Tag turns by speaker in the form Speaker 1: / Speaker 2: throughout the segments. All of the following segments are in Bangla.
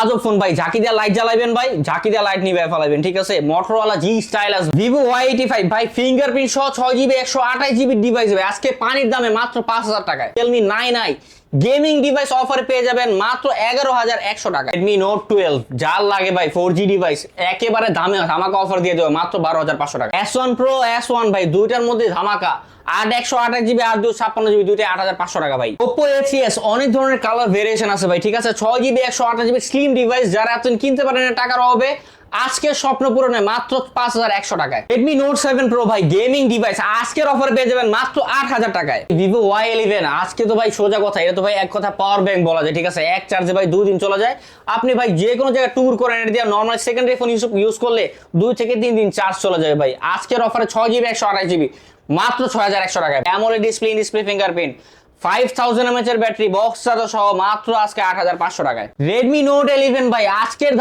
Speaker 1: আজব ফোন ভাই, ঝাঁকি দিয়ে লাইট জ্বালাবেন ভাই, ঝাঁকি দিয়ে লাইট নিবে ফেলাবেন ঠিক আছে? Motorola G stylus Vivo Y eighty five ভাই ফিঙ্গারপ্রিন্ট সহ ছয় জিবি একশো আঠাশ জিবি ডিভাইস ভাই, আজকে পানির দামে মাত্র পাঁচ হাজার টাকায়। রিয়েলমি নাই নাই গেমিং ডিভাইস অফারে পেয়ে যাবেন মাত্র এগারো হাজার একশো টাকা। রেডমি নোট টুয়েলভ যার লাগে ভাই ফোর জি ডিভাইস একেবারে দামে ধামাকা অফার দিয়ে দেবে, মাত্র বারো হাজার পাঁচশো টাকা। S one pro S one ভাই, দুইটার মধ্যে ধামাকা। আট একশো আঠাশ জিবি আর দুশো ছাপ্পান্ন জিবি দুইটা আট হাজার পাঁচশো টাকা ভাই। ওপো এস অনেক ধরনের কালার ভেরিয়েশন আছে ভাই, ঠিক আছে? ছয় জিবি একশো আঠাশ জিবি স্লিম ডিভাইস যারা এতদিন কিনতে পারেন টাকার অভাবে আজকের স্বপ্ন পূরণে মাত্র পাঁচ হাজার একশো টাকায়। রেডমি নোট সেভেন প্রো ভাই গেমিং ডিভাইস আজকের অফার পেয়ে যাবেন মাত্র আট হাজার টাকায়। ভিভো ওয়াই ইলেভেন আজকে তো ভাই সোজা কথা, এটা তো ভাই এক কথা পাওয়ার ব্যাংক বলা যায়, ঠিক আছে? এক চার্জে ভাই দুই দিন চলে যায়। আপনি ভাই যে কোনো জায়গায় ট্যুর করেন এটা দিয়ে নর্মাল সেকেন্ডারি ফোন ইউজ করলে দুই থেকে তিন দিন চার্জ চলে যাবে ভাই। আজকের অফারে ছয় জিবি একশো আঠাশ জিবি মাত্র ছয় হাজার একশো টাকায়। AMOLED display display fingerprint camera আজকের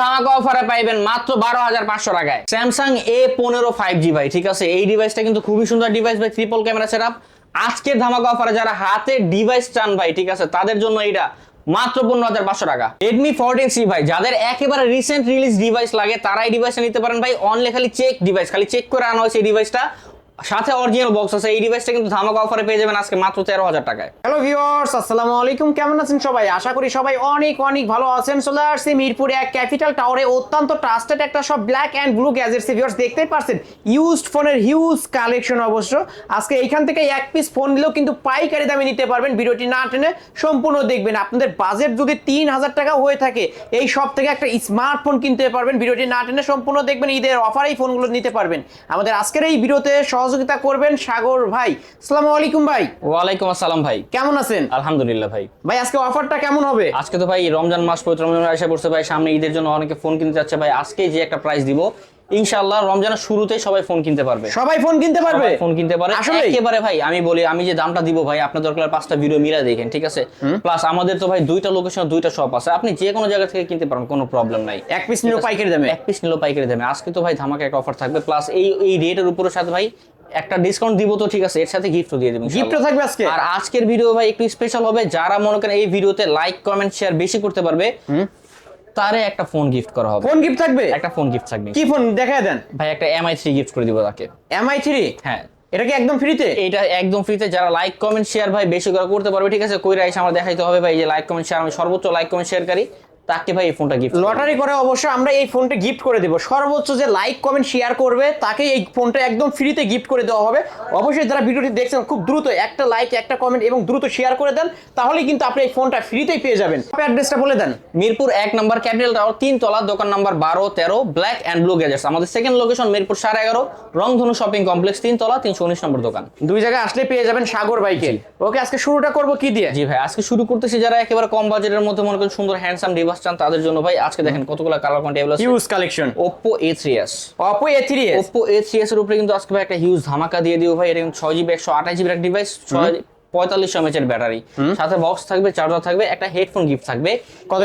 Speaker 1: ধামাকা যারা হাতে ডিভাইস চান ভাই, ঠিক আছে? তাদের জন্য এটা মাত্র পনেরো হাজার পাঁচশো টাকা। রেডমি ফোরটিন সি ভাই, যাদের একেবারে রিসেন্ট রিলিজ ডিভাইস লাগে, তারা এই ডিভাইসটা নিতে পারেন ভাই। অনলি খালি চেক ডিভাইস খালি চেক করে আনা হয়েছে ডিভাইসটা সাথে অরিজিনাল বক্স আছে, এই ডিভাইসটা কিন্তু ধামাকা অফারে পেয়ে যাবেন আজকে মাত্র তেরো হাজার টাকায়।
Speaker 2: হ্যালো ভিউয়ার্স আসসালামু আলাইকুম, কেমন আছেন সবাই? আশা করি সবাই অনেক অনেক ভালো আছেন। চলে আসছি মিরপুরে এক ক্যাপিটাল টাওয়ারে অত্যন্ত ট্রাস্টেড একটা সব Black and Blue Gadgets viewers দেখতেই পারছেন ইউজড ফোনের হিউজ কালেকশন অবশ্য। আজকে এইখান থেকে এক পিস ফোন নিলেও কিন্তু পাইকারি দামে নিতে পারবেন, ভিডিওটি না টেনে সম্পূর্ণ দেখবেন। আপনাদের বাজেট যদি তিন হাজার টাকা হয়ে থাকে, এই সব থেকে একটা স্মার্টফোন কিনতে পারবেন, ভিডিওটি না টেনে সম্পূর্ণ দেখবেন, ঈদের অফারে এই ফোনগুলো নিতে পারবেন। আমাদের আজকের এই ভিডিওতে সহযোগিতা করবেন সাগর ভাই। আসসালামু আলাইকুম ভাই।
Speaker 1: ওয়ালাইকুম আসসালাম ভাই।
Speaker 2: কেমন আছেন?
Speaker 1: আলহামদুলিল্লাহ ভাই।
Speaker 2: ভাই আজকে অফারটা কেমন হবে?
Speaker 1: আজকে তো ভাই রমজান মাস পবিত্র রমজান এসে পড়ছে ভাই সামনে ঈদের জন্য অনেকে ফোন কিনতে যাচ্ছে ভাই। আজকে যে একটা প্রাইস দিব ইনশাআল্লাহ রমজানের শুরুতেই সবাই ফোন কিনতে পারবে।
Speaker 2: সবাই ফোন কিনতে পারবে?
Speaker 1: ফোন কিনতে পারে। একেবারে ভাই আমি বলি আমি যে দামটা দিব ভাই আপনার দরকার পাঁচটা ভিডিও মিলা দেখেন ঠিক আছে? প্লাস আমাদের তো ভাই দুইটা লোকেশন দুইটা শপ আছে। আপনি যে কোনো জায়গা থেকে কিনতে পারেন কোনো প্রবলেম নাই।
Speaker 2: এক পিস নিলো পাইকারি দামে।
Speaker 1: এক পিস নিলো পাইকারি দামে। আজকে তো ভাই ধামাকা একটা অফার থাকবে। প্লাস এই এই রেটের উপরের সাথে ভাই একটা ডিসকাউন্ট দিব তো ঠিক আছে এর সাথে গিফটও দিয়ে দেবেন
Speaker 2: গিফটও থাকবে আজকে।
Speaker 1: আর আজকের ভিডিও ভাই একটু স্পেশাল হবে। যারা মনে করেন এই ভিডিওতে লাইক কমেন্ট শেয়ার বেশি করতে পারবে তারে একটা ফোন গিফট করা হবে।
Speaker 2: ফোন গিফট থাকবে?
Speaker 1: একটা ফোন গিফট থাকবে।
Speaker 2: কি ফোন দেখায় দেন।
Speaker 1: ভাই একটা এম আই থ্রি গিফট করে দিব তাকে।
Speaker 2: এম আই থ্রি
Speaker 1: হ্যাঁ।
Speaker 2: এটা কি একদম ফ্রিতে
Speaker 1: এটা একদম ফ্রিতে যারা লাইক কমেন্ট শেয়ার ভাই বেশি করে করতে পারবে ঠিক আছে? কই রাইস আমার দেখাইতে হবে ভাই যে লাইক কমেন্ট শেয়ার আমি সর্বোচ্চ লাইক কমেন্ট শেয়ারকারী তাকে ভাই এই ফোনটা গিফট
Speaker 2: লটারি করে অবশ্য আমরা এই ফোনটা গিফট করে দেব। সর্বোচ্চ যে লাইক কমেন্ট শেয়ার করবে তাকে এই ফোনটা একদম ফ্রিতে গিফট করে দেওয়া হবে। অবশ্যই যারা ভিডিওটি দেখছেন খুব দ্রুত একটা লাইক একটা কমেন্ট এবং দ্রুত শেয়ার করে দেন তাহলে কিন্তু আপনি এই ফোনটা ফ্রিতেই পেয়ে যাবেন। অ্যাড্রেসটা বলে দেন।
Speaker 1: মিরপুর এক নম্বর ক্যাপিটাল টাওয়ার তিন তলা দোকান নাম্বার বারো তেরো ব্ল্যাক অ্যান্ড ব্লু গ্যাজেটস আমাদের সেকেন্ড লোকেশন মিরপুর সাড়ে এগারো রংধনু শপিং কমপ্লেক্স তিন তলা তিনশো উনিশ নম্বর দোকান।
Speaker 2: দুই জায়গায় আসলে পেয়ে যাবেন সাগর ভাইকে ওকে আজকে শুরুটা করব কি দিয়ে?
Speaker 1: জি ভাই আজকে শুরু করতেছি যারা একেবারে কম বাজেটের মধ্যে মনে করেন সুন্দর হ্যান্ডসাম ডিভাইস চান তাদের জন্য ভাই। আজকে দেখেন কতগুলো কালার কোয়ান্টি অ্যাভেলেবল আছে।
Speaker 2: Huge collection
Speaker 1: A three S
Speaker 2: A three S
Speaker 1: এর উপরে কিন্তু আজকে ভাই একটা হিউজ ধামাকা দিয়ে দিও ভাই। এটা কিন্তু ছয় জিবি একশো আঠাশ জিবির একটা ডিভাইস পঁয়তাল্লিশশো এর ব্যাটারি। সাথে বক্স থাকবে চার্জার থাকবে একটা হেডফোন গিফট থাকবে।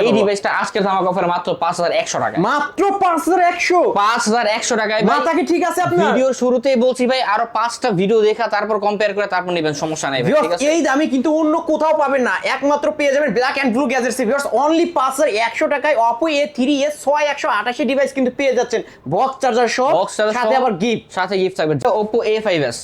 Speaker 1: এই ডিভাইসটা আজকের ধামাকা অফারে মাত্র পাঁচ হাজার একশো টাকা
Speaker 2: মাত্র পাঁচ হাজার একশো?
Speaker 1: পাঁচ হাজার একশো টাকায় ভাই।
Speaker 2: মাথা কি ঠিক আছে আপনার?
Speaker 1: ভিডিওর শুরুতেই বলছি ভাই আরও পাঁচটা ভিডিও দেখা তারপর কম্পেয়ার করে তারপর নেবেন সমস্যা নাই ভাই, ঠিক আছে?
Speaker 2: এই দামে কিন্তু অন্য কোথাও পাবেন না। একমাত্র পেয়ে যাবেন Black and Blue Gadgets viewers only পাঁচ হাজার একশো টাকায় অপো এ থ্রি এ ছয় একশো আঠাশি ডিভাইস কিন্তু পেয়ে যাচ্ছেন। বক্স চার্জার সহ
Speaker 1: বক্স চার্জার
Speaker 2: সাথে আবার গিফট
Speaker 1: সাথে গিফট থাকবে। Oppo A five S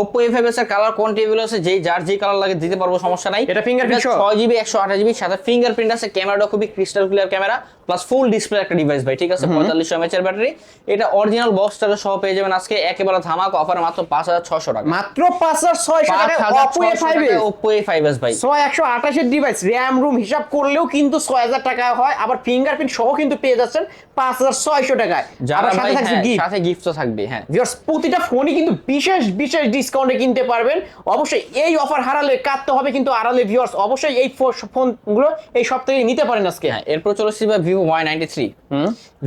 Speaker 1: Oppo A five S এর কালার কোয়ান্টি আছে? যে যার যে কালার লাগে দিতে পারব সমস্যা নাই।
Speaker 2: এটা সহ?
Speaker 1: ছয় জিবি একশো আঠাশ জিবি সাথে ফিঙ্গারপ্রিন্ট আছে ক্যামেরাটা খুবই crystal clear camera plus full display একটা ডিভাইস ভাই ঠিক আছে? পঁয়তাল্লিশশো এমএচ এর ব্যাটারি এটা অরিজিনাল বক্স চার্জার সহ পেয়ে যাবেন আজকে একেবারে ধামাক অফার মাত্র পাঁচ হাজার ছশো টাকা।
Speaker 2: মাত্র পাঁচ হাজার ছয়শো
Speaker 1: পাঁচ
Speaker 2: টাকায়
Speaker 1: হাজার
Speaker 2: অপো এ
Speaker 1: ছশো
Speaker 2: ফাইভ
Speaker 1: টাকায় ওপো এ ফাইভ এস ভাই।
Speaker 2: ছয় একশো আঠাশের ডিভাইস র্যাম রুম হিসাব করলেও কিন্তু ছয় হাজার টাকা হয় আবার ফিঙ্গারপ্রিন্ট সহ কিন্তু পেয়ে যাচ্ছেন পাঁচ হাজার ছয়শো টাকায়।
Speaker 1: যারা
Speaker 2: আবার সাথে থাকছে
Speaker 1: হ্যাঁ,
Speaker 2: গিফট
Speaker 1: সাথে গিফট তো থাকবে হ্যাঁ।
Speaker 2: ভিউয়ার্স প্রতিটা ফোনই কিন্তু বিশেষ বিশেষ ডিসকাউন্টে কিনতে পারবেন। অবশ্যই এই অফার হারালে কাটতে হবে কিন্তু আড়ালে ভিউয়ার্স অবশ্যই এই ফোনগুলো এই সপ্তাহে নিতে পারেন আজকে।
Speaker 1: হ্যাঁ এরপর চলে এসেছি ভাই Vivo Y ninety three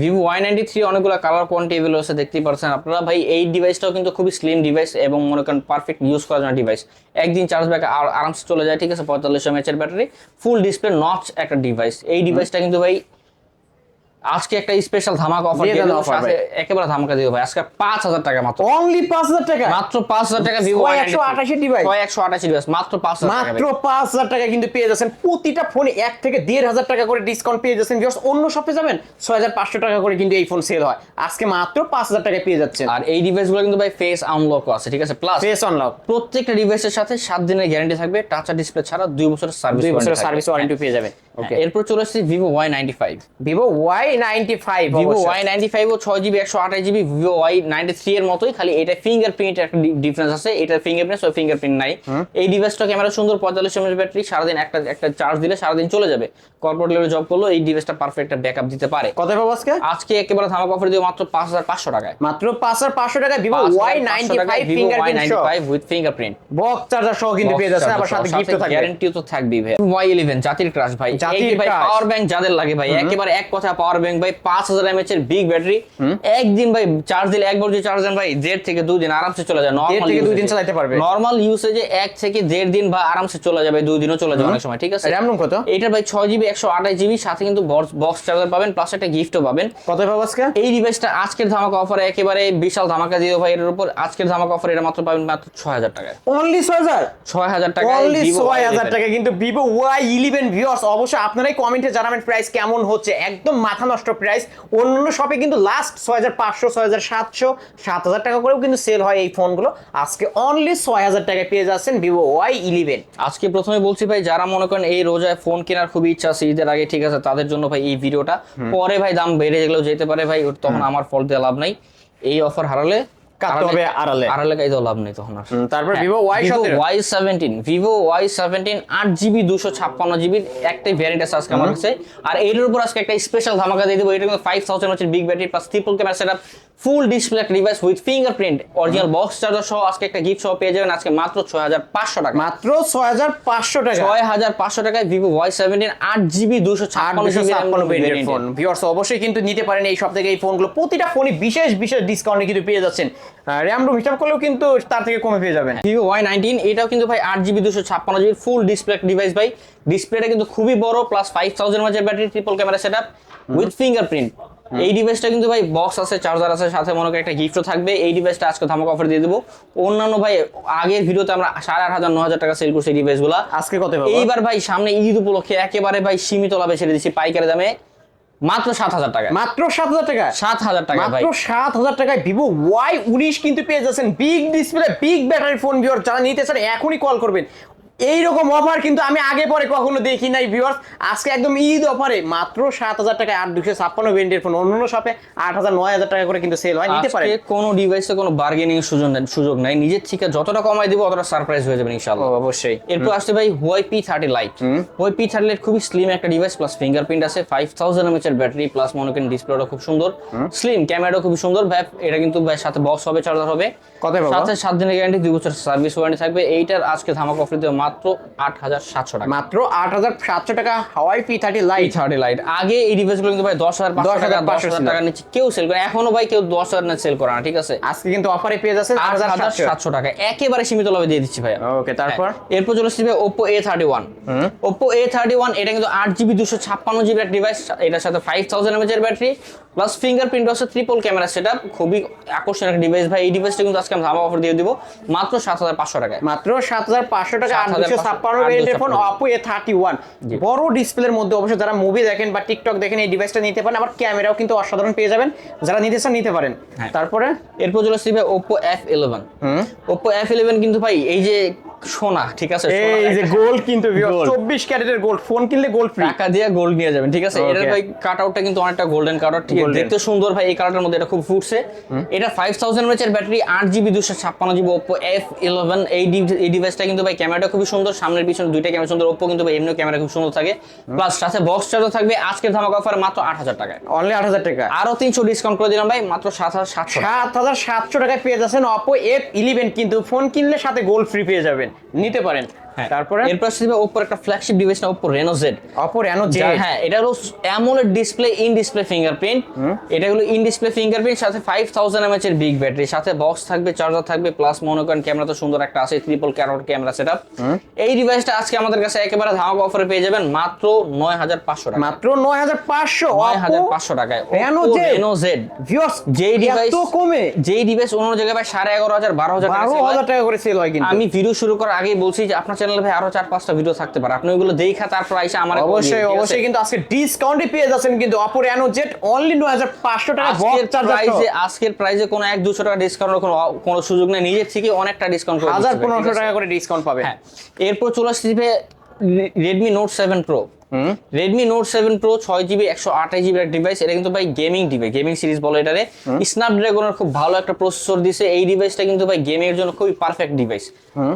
Speaker 1: Vivo Y ninety three অনেকগুলো কালার কোয়ান্টি এগুলো আছে দেখতেই পারছেন আপনারা। ভাই, এই ডিভাইসটাও কিন্তু খুবই স্লিম ডিভাইস এবং মনে করেন পারফেক্ট ইউজ করার জন্য ডিভাইস একদিন চার্জ ব্যাক আর আরামসে চলে যায়, ঠিক আছে? পঁয়তাল্লিশশো এমএচের ব্যাটারি ফুল ডিসপ্লে নচ একটা ডিভাইস এই ডিভাইসটা কিন্তু ভাই আজকে একটা স্পেশাল ধামাকা অফার
Speaker 2: দিয়ে দেন
Speaker 1: দেবো একেবারে ধামাকা দিয়ে ভাই। আজকে পাঁচ হাজার টাকা মাত্র।
Speaker 2: অনলি পাঁচ হাজার টাকা?
Speaker 1: মাত্র পাঁচ হাজার টাকা ভিভো
Speaker 2: ছয় একশো আটাশি device?
Speaker 1: ছয় ডিভাইস মাত্র পাঁচ হাজার টাকা
Speaker 2: মাত্র পাঁচ হাজার টাকা কিন্তু পেয়ে যাচ্ছেন। প্রতিটা ফোনে এক থেকে দেড় হাজার টাকা করে ডিসকাউন্ট পেয়ে যাচ্ছেন। Viewers, অন্য শপে যাবেন ছয় হাজার পাঁচশো টাকা করে কিন্তু এই ফোন সেল হয়। আজকে মাত্র পাঁচ হাজার টাকায় পেয়ে যাচ্ছেন।
Speaker 1: আর এই ডিভাইসগুলো কিন্তু ভাই ফেস আনলক আছে ঠিক আছে? প্লাস
Speaker 2: ফেস অনলক
Speaker 1: প্রত্যেকটা ডিভাইসের সাথে সাত দিনের গ্যারান্টি থাকবে। টাচ আর ডিসপ্লে ছাড়া দুই বছরের সার্ভিস
Speaker 2: দুই বছরের সার্ভিস ওয়ারেন্টি পেয়ে যাবেন।
Speaker 1: এরপর চলে আসছে Vivo Y ninety five
Speaker 2: Vivo Y ninety five
Speaker 1: Vivo Y ninety five ও ছয় জিবি একশো আঠাশ GB Vivo Y ninety three এর মতোই খালি এটা ফিঙ্গারপ্রিন্ট একটা ডিফারেন্স আছে এটার ফিঙ্গারপ্রিন্ট ওই ফিঙ্গারপ্রিন্ট নাই। এই ডিভাইসটা ক্যামেরা সুন্দর পঁয়তাল্লিশ এমএচ ব্যাটারি সারাদিন একটা একটা চার্জ দিলে সারাদিন চলে যাবে। কর্পোরেট লেভেলে জব করল এই ডিভাইসটা পারফেক্ট একটা ব্যাকআপ দিতে পারে।
Speaker 2: কত পাবো আজকে?
Speaker 1: আজকে একেবারে ধামাকা অফার দিয়ে মাত্র পাঁচ হাজার পাঁচশো টাকায়।
Speaker 2: মাত্র পাঁচ হাজার পাঁচশো টাকা Vivo Y ninety five fingerprint
Speaker 1: with fingerprint
Speaker 2: box charger সহ। কিন্তু পেয়ে যাচ্ছেন আবার সাথে গিফটও থাকবে।
Speaker 1: গ্যারান্টিও তো থাকবেই ভাই। ওয়াই ইলেভেন জাতির ক্রাশ ভাই।
Speaker 2: জাতির
Speaker 1: ভাই পাওয়ার ব্যাংক যাদের লাগে ভাই একেবারে এক কথা পাওয়ার ব্যাংক ভাই পাঁচ হাজার এর বিগ ব্যাটারি একদিন ভাই চার্জ দিলে একবার যদি চার্জ দেন ভাই দেড় থেকে দুই দিন আরামসে চলে যায়
Speaker 2: দেড় থেকে দুই দিন চালাতে পারবে।
Speaker 1: নর্মাল ইউসেজে এক থেকে দেড় দিন বা আরামসে চলে যাবে দুই দিনও চলে যাবে অনেক সময় ঠিক আছে?
Speaker 2: র্যাম রুম কত?
Speaker 1: এটা ভাই সাথে কিন্তু বক্স চার্জার পাবেন প্লাস একটা গিফটও পাবেন।
Speaker 2: কত পাবো আজকে?
Speaker 1: এই ডিভাইসটা আজকের ধামাকা অফারে একেবারে বিশাল ধামাকা দিও ভাই এর উপর আজকের ধামাকা অফার এটা মাত্র পাবেন মাত্র ছয় হাজার টাকায়।
Speaker 2: অনলি ছয় হাজার?
Speaker 1: ছয় হাজার টাকা
Speaker 2: অনলি ছয় হাজার টাকা কিন্তু ভিভো ওয়াই ইলেভেন ভিউয়ার্স অবশ্যই আপনারাই কমেন্টে জানাবেন প্রাইস কেমন হচ্ছে। একদম মাথা নষ্ট প্রাইস অন্য শপে কিন্তু লাস্ট ছয় হাজার পাঁচশো ছয় হাজার সাতশো সাত হাজার টাকা করেও কিন্তু সেল হয় এই ফোনগুলো আজকে অনলি ছয় হাজার টাকায় পেয়ে যাচ্ছেন ভিভো ওয়াই ইলেভেন
Speaker 1: আজকে প্রথমে বলছি ভাই যারা মনে করেন এই রোজায় ফোন কেনার খুবই ইচ্ছা আছে ঈদের আগে ঠিক আছে তাদের জন্য ভাই এই ভিডিওটা পরে ভাই দাম বেড়ে গেলেও যেতে পারে ভাই ওর তখন আমার ফল দিয়ে লাভ নাই। এই অফার হারালে
Speaker 2: কাটতে হবে আড়ালে।
Speaker 1: আড়ালে লাভ নেই তখন আর।
Speaker 2: তারপর
Speaker 1: Vivo
Speaker 2: 17
Speaker 1: Y seventeen Vivo Y seventeen আট জিবি দুশো ছাপ্পান্ন একটাই ভ্যারিয়েন্ট আছে আজকে আমার কাছে। আর এটার উপর আজকে একটা স্পেশাল ধামাকা দিয়ে দেবো এটা কিন্তু ফাইভ থাউজেন্ড হচ্ছে big battery plus triple camera set full display device with fingerprint original box charger সহ আজকে একটা গিফট সহ পেয়ে যাবেন আজকে মাত্র ছয় হাজার পাঁচশো টাকা।
Speaker 2: মাত্র ছয় হাজার পাঁচশো টাকা।
Speaker 1: ছয় হাজার পাঁচশো টাকায় ভিভো ওয়াই সেভেন্টিন আট জিবি দুশো ছাপ্পান্ন
Speaker 2: ফোন ভিউয়ার্স অবশ্যই কিন্তু নিতে পারেন এই সব থেকে এই ফোনগুলো প্রতিটা ফোনই বিশেষ বিশেষ ডিসকাউন্টে কিন্তু পেয়ে যাচ্ছেন। র্যাম রুম হিসাব করলেও কিন্তু তার থেকে কমে পেয়ে যাবেন।
Speaker 1: ভিভো ওয়াই নাইনটিন এটাও কিন্তু ভাই আট জিবি দুশো ছাপ্পান্ন জিবি ফুল ডিসপ্লে ডিভাইস ভাই। ডিসপ্লেটা কিন্তু খুবই বড় প্লাস ফাইভ থাউজেন্ড মাঝের battery triple camera set up with fingerprint এই ডিভাইসটা কিন্তু ভাই বক্স আছে চার্জার আছে সাথে মনে একটা গিফটও থাকবে। এই ডিভাইসটা আজকে ধামাকা অফার দিয়ে দেবো। অন্যান্য ভাই আগের ভিডিওতে আমরা সাড়ে আট হাজার ন হাজার টাকা সেল করছি এই ডিভাইসগুলো
Speaker 2: আজকে কত
Speaker 1: এইবার ভাই সামনে ঈদ উপলক্ষে একেবারে ভাই সীমিত লাভে ছেড়ে দিচ্ছি পাইকারি দামে। মাত্র সাত হাজার টাকা
Speaker 2: মাত্র সাত হাজার টাকা
Speaker 1: সাত হাজার টাকা
Speaker 2: মাত্র সাত হাজার টাকায় ভিভো ওয়াই উনিশ কিন্তু পেয়ে যাচ্ছেন। Big display big battery phone viewer যারা নিতে চান এখনই কল করবেন। এইরকম অফার কিন্তু আমি আগে পরে কখনো দেখি নাই ভিউয়ার্স আজকে একদম ঈদ অফারে মাত্র সাত হাজার টাকায় আট দুশো ছাপ্পান্ন ভেন্ডের ফোন অন্য শপে আট হাজার নয় হাজার টাকা করে কিন্তু সেল হয় নিতে পারে
Speaker 1: কোনো ডিভাইসে কোনো বার্গেনিং সুযোগ নাই সুযোগ নাই। নিজের থেকে যতটা কমাই দিব অতটা সারপ্রাইজ হয়ে যাবে ইনশাআল্লাহ।
Speaker 2: অবশ্যই।
Speaker 1: এরপর আসছে ভাই Y P thirty lite Y P thirty lite খুবই স্লিম একটা ডিভাইস প্লাস ফিঙ্গারপ্রিন্ট আছে ফাইভ থাউজেন্ড এমএচ এর ব্যাটারি প্লাস মনে করেন ডিসপ্লেটা খুব সুন্দর। স্লিম ক্যামেরাটা খুব সুন্দর। ভাই এটা কিন্তু ভাই সাথে বক্স হবে চার্জার হবে।
Speaker 2: কত
Speaker 1: সাথে সাত দিনের গ্যারান্টি দুই বছর সার্ভিস ওয়ারেন্টি থাকবে। এইটার আজকে ধামাক অফার দেবে মাত্র আট হাজার সাতশো টাকা।
Speaker 2: মাত্র আট হাজার সাতশো টাকা Huawei P thirty lite
Speaker 1: thirty lite আগে এই ডিভাইসগুলো কিন্তু ভাই দশ হাজার টাকা দশ হাজার
Speaker 2: ছিল।
Speaker 1: টাকার নিচে কেউ সেল করে এখনও ভাই কেউ দশ হাজার না সেল করে না ঠিক আছে?
Speaker 2: আজকে কিন্তু অফারে পেয়ে আট হাজার
Speaker 1: হাজার
Speaker 2: সাতশো
Speaker 1: টাকা। একেবারে সীমিত লাভে দিয়ে দিচ্ছি ভাই
Speaker 2: ওকে তারপর?
Speaker 1: এরপর চলে আসছে Oppo A thirty one Oppo A thirty one এটা কিন্তু আট জিবি দুশো ছাপ্পান্ন জিবি ডিভাইস এটার সাথে ফাইভ থাউজেন্ড এমএচ এর ব্যাটারি প্লাস ফিঙ্গারপ্রিন্ট আছে ট্রিপল ক্যামেরা সেট খুবই আকর্ষণীয় একটা ডিভাইস ভাই এই ডিভাইসটা কিন্তু আজকে আমি ধামা অফার দিয়ে দিব মাত্র সাত হাজার পাঁচশো টাকায়।
Speaker 2: মাত্র সাত হাজার পাঁচশো টাকা আট
Speaker 1: 7,500
Speaker 2: দুশো ছাপ্পান্ন ভেরিয়েন্টের phone Oppo A thirty one. বড় ডিসপ্লের মধ্যে অবশ্যই যারা মুভি দেখেন বা টিকটক দেখেন এই ডিভাইসটা নিতে পারেন আবার ক্যামেরাও কিন্তু অসাধারণ পেয়ে যাবেন। যারা নিতে চান নিতে পারেন।
Speaker 1: হ্যাঁ।
Speaker 2: তারপরে?
Speaker 1: এরপর চলে আসছে ভাই Oppo F eleven Oppo F eleven কিন্তু ভাই এই যে সোনা ঠিক আছে?
Speaker 2: এই যে গোল্ড কিন্তু
Speaker 1: Gold।
Speaker 2: চব্বিশ ক্যারেটের গোল্ড ফোন কিনলে গোল্ড ফ্রি
Speaker 1: টাকা দিয়ে গোল্ড নিয়ে যাবেন ঠিক আছে? এটার ভাই কাট আউটটা কিন্তু অনেকটা গোল্ডেন কাট আউট ঠিক দেখতে সুন্দর ভাই এই কালারটার মধ্যে এটা খুব ফুটছে। এটা ফাইভ থাউজেন্ড এমএচ এর ব্যাটারি আট জিবি দুশো ছাপ্পান্ন জিবি ওপো এফ ইলেভেন এই এই ডিভাইসটা কিন্তু ভাই ক্যামেরাটা খুবই সুন্দর সামনের পিছনে দুইটা ক্যামেরা সুন্দর ওপো কিন্তু ভাই এমনিও ক্যামেরা খুব সুন্দর থাকে। প্লাস সাথে বক্স চার্জার থাকবে আজকের ধামাকা অফার মাত্র আট হাজার টাকায়।
Speaker 2: অনলি আট হাজার টাকা
Speaker 1: আরও তিনশো ডিসকাউন্ট করে দিলাম ভাই মাত্র সাত হাজার সাতশো।
Speaker 2: সাত হাজার সাতশো টাকায় পেয়ে যাচ্ছেন এফ ইলেভেন কিন্তু ফোন কিনলে সাথে গোল্ড ফ্রি পেয়ে যাবেন। নিতে পারেন। তারপরে?
Speaker 1: এরপর আসছে ওপোর একটা ফ্ল্যাগশিপ ডিভাইস না ওপো রেনো জেড
Speaker 2: রেনো
Speaker 1: হ্যাঁ এটা হলো AMOLED display in display fingerprint এটা হলো ইন ডিসপ্লে ফিঙ্গারপ্রিন্ট সাথে ফাইভ থাউজেন্ড এমএচ এর বিগ ব্যাটারি সাথে বক্স থাকবে চার্জার থাকবে প্লাস মনে করেন ক্যামেরা তো সুন্দর একটা আছে ট্রিপল ক্যারোট ক্যামেরা সেটআপ এই ডিভাইসটা আজকে আমাদের কাছে একেবারে ধামাকা অফারে পেয়ে যাবেন মাত্র নয় হাজার পাঁচশো টাকা
Speaker 2: মাত্র নয় হাজার পাঁচশো
Speaker 1: নয় হাজার পাঁচশো টাকায়।
Speaker 2: Reno Z?
Speaker 1: Reno Z
Speaker 2: viewers
Speaker 1: যেই ডিভাইস
Speaker 2: এত কমে।
Speaker 1: যেই ডিভাইস অন্য জায়গায় ভাই সাড়ে এগারো হাজার বারো হাজার টাকা হয়।
Speaker 2: করে সেল হয় কিন্তু।
Speaker 1: আমি ভিডিও শুরু করার আগেই বলছি যে আপনার চ্যানেলে ভাই আরও চার পাঁচটা ভিডিও থাকতে পারে। আপনি ওইগুলো দেখা তারপর আইসা আমার
Speaker 2: অবশ্যই অবশ্যই কিন্তু আজকে ডিসকাউন্টে পেয়ে যাচ্ছেন কিন্তু অপর রেনো জেট অনলি নয় হাজার পাঁচশো টাকা
Speaker 1: আজকের
Speaker 2: বক্স চার্জার
Speaker 1: প্রাইসে আজকের প্রাইসে কোনো এক দুশো টাকা ডিসকাউন্ট কোনো কোনো সুযোগ নেই। নিজের থেকে অনেকটা ডিসকাউন্ট করে
Speaker 2: হাজার
Speaker 1: দিচ্ছে ভাই, ঠিক
Speaker 2: পনেরোশো
Speaker 1: আছে?
Speaker 2: টাকা করে ডিসকাউন্ট পাবে।
Speaker 1: হ্যাঁ। এরপর চলে আসছে রেডমি নোট সেভেন প্রো
Speaker 2: হুম
Speaker 1: রেডমি নোট সেভেন প্রো ছয় জিবি একশো আঠাশ জিবি ডিভাইস এটা কিন্তু ভাই গেমিং ডিভাইস গেমিং সিরিজ বলে এটারে। স্ন্যাপড্রাগনের খুব ভালো একটা প্রসেসর দিছে এই ডিভাইসটা কিন্তু ভাই গেমিং এর জন্য খুবই perfect device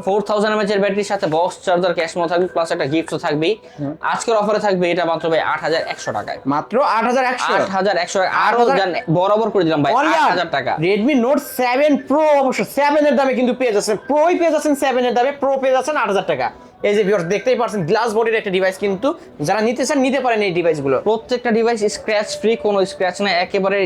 Speaker 1: four thousand MH এর ব্যাটারির সাথে বক্স চার্জার ক্যাশ ক্যাশমো থাকবে প্লাস একটা গিফটও থাকবেই। আজকের অফারে থাকবে এটা মাত্র ভাই আট হাজার একশো টাকায়।
Speaker 2: মাত্র আট হাজার একশো।
Speaker 1: আট হাজার একশো টাকা।
Speaker 2: আরও
Speaker 1: জান বরাবর করে দিলাম ভাই আট। হাজার টাকা।
Speaker 2: রেডমি নোট সেভেন প্রো অবশ্য সেভেন এর দামে কিন্তু পেয়ে যাচ্ছেন প্রোই পেয়ে যাচ্ছেন সেভেন এর দামে প্রো পেয়ে যাচ্ছেন আট হাজার টাকা। এই যে ভিউয়ার্স দেখতেই পারছেন গ্লাস বডির একটা ডিভাইস কিন্তু যারা নিতে চান নিতে পারেন এই ডিভাইসগুলো
Speaker 1: প্রত্যেকটা ডিভাইস স্ক্র্যাচ ফ্রি কোনো স্ক্র্যাচ না একেবারে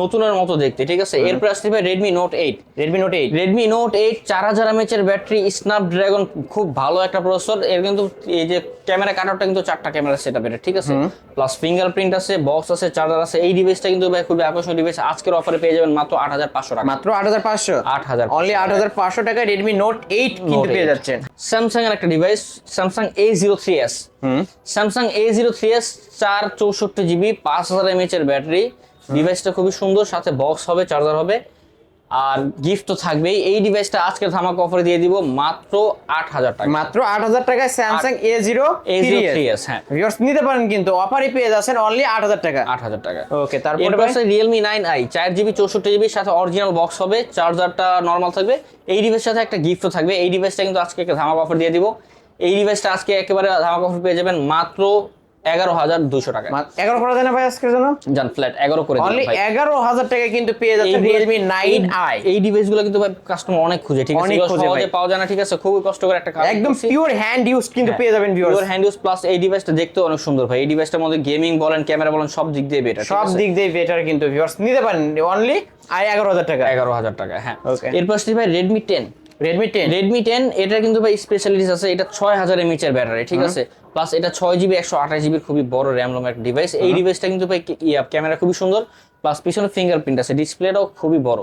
Speaker 1: নতুনের মতো দেখতে ঠিক আছে? এরপর আসতে পারে Redmi Note eight
Speaker 2: Redmi Note eight
Speaker 1: Redmi Note eight চার হাজার এমএচ এর ব্যাটারি স্ন্যাপড্রাগন খুব ভালো একটা প্রসেসর এর কিন্তু এই যে ক্যামেরা কাটারটা কিন্তু চারটা ক্যামেরা সেট এটা ঠিক আছে? প্লাস ফিঙ্গারপ্রিন্ট আছে বক্স আছে চার্জার আছে এই ডিভাইসটা কিন্তু ভাই খুবই আকর্ষণীয় ডিভাইস আজকের অফারে পেয়ে যাবেন মাত্র আট হাজার পাঁচশো টাকা।
Speaker 2: মাত্র আট হাজার পাঁচশো?
Speaker 1: আট হাজার
Speaker 2: অনলি আট হাজার পাঁচশো টাকায় রেডমি নোট এইট কিন্তু পেয়ে যাচ্ছেন।
Speaker 1: স্যামসাং এর একটা device Samsung A zero three S Samsung A zero three S চার চৌষট্টি জিবি পাঁচ হাজার এমএচ এর ব্যাটারি। ডিভাইসটা খুবই সুন্দর সাথে বক্স হবে চার্জার হবে। আর গিফট তো থাকবেই। এই ডিভাইসটা আজকে ধামাকা অফারে দিয়ে দিব মাত্র আট হাজার টাকা।
Speaker 2: মাত্র আট হাজার টাকায় Samsung A zero
Speaker 1: A zero হ্যাঁ।
Speaker 2: ভিউয়ার্স নিতে পারেন কিন্তু অফারই পেয়ে যাচ্ছেন অনলি আট হাজার টাকা।
Speaker 1: আট হাজার টাকা।
Speaker 2: ওকে তারপরে?
Speaker 1: আছে রিয়েলমি নাইন আই চার জিবি চৌষট্টি জিবির সাথে অরিজিনাল বক্স হবে চার্জারটা নর্মাল থাকবে। এই ডিভাইসের সাথে একটা গিফটও থাকবে। এই ডিভাইসটা কিন্তু আজকে একটা ধামাকা অফার দিয়ে দিব। এই ডিভাইসটা আজকে একেবারে ধামাকা অফার পেয়ে যাবেন মাত্র এগারো হাজার দুশো টাকা
Speaker 2: এগারো করা যায় না ভাই আজকের জন্য?
Speaker 1: জান ফ্ল্যাট এগারো করে
Speaker 2: অনলি এগারো হাজার টাকা কিন্তু পেয়ে
Speaker 1: এইগুলো-
Speaker 2: রিয়েলমি নাইন আই
Speaker 1: এই ডিভাইসগুলো কিন্তু ভাই কাস্টমার অনেক খুঁজে ঠিক আছে? সহজে পাওয়া যায় না ঠিক আছে? খুবই কষ্ট করে একটা
Speaker 2: একদম পিওর হ্যান্ড ইউজ কিন্তু পেয়ে যাবেন viewers
Speaker 1: pure hand use plus এই ডিভাইসটা দেখতে অনেক সুন্দর ভাই। এই ডিভাইসটার মধ্যে গেমিং বলেন ক্যামেরা বলেন সব দিক দিয়ে বেটার
Speaker 2: সব দিক দিয়ে বেটার কিন্তু ভিউয়ার্স নিতে পারেন অনলি আই এগারো হাজার টাকা।
Speaker 1: এগারো হাজার টাকা হ্যাঁ. এরপর ভাই Redmi ten
Speaker 2: Redmi ten
Speaker 1: Redmi ten এটা কিন্তু ভাই স্পেশালিটিস আছে এটা ছয় হাজার এমএচ এর ব্যাটারি ঠিক আছে? প্লাস এটা ছয় জিবি একশো আঠাশ জিবির খুবই বড় র্যাম রোম একটা ডিভাইস এই ডিভাইসটা কিন্তু ভাই ক্যামেরা খুবই সুন্দর। প্লাস পিছনে ফিঙ্গারপ্রিন্ট আছে ডিসপ্লেটাও খুবই বড়।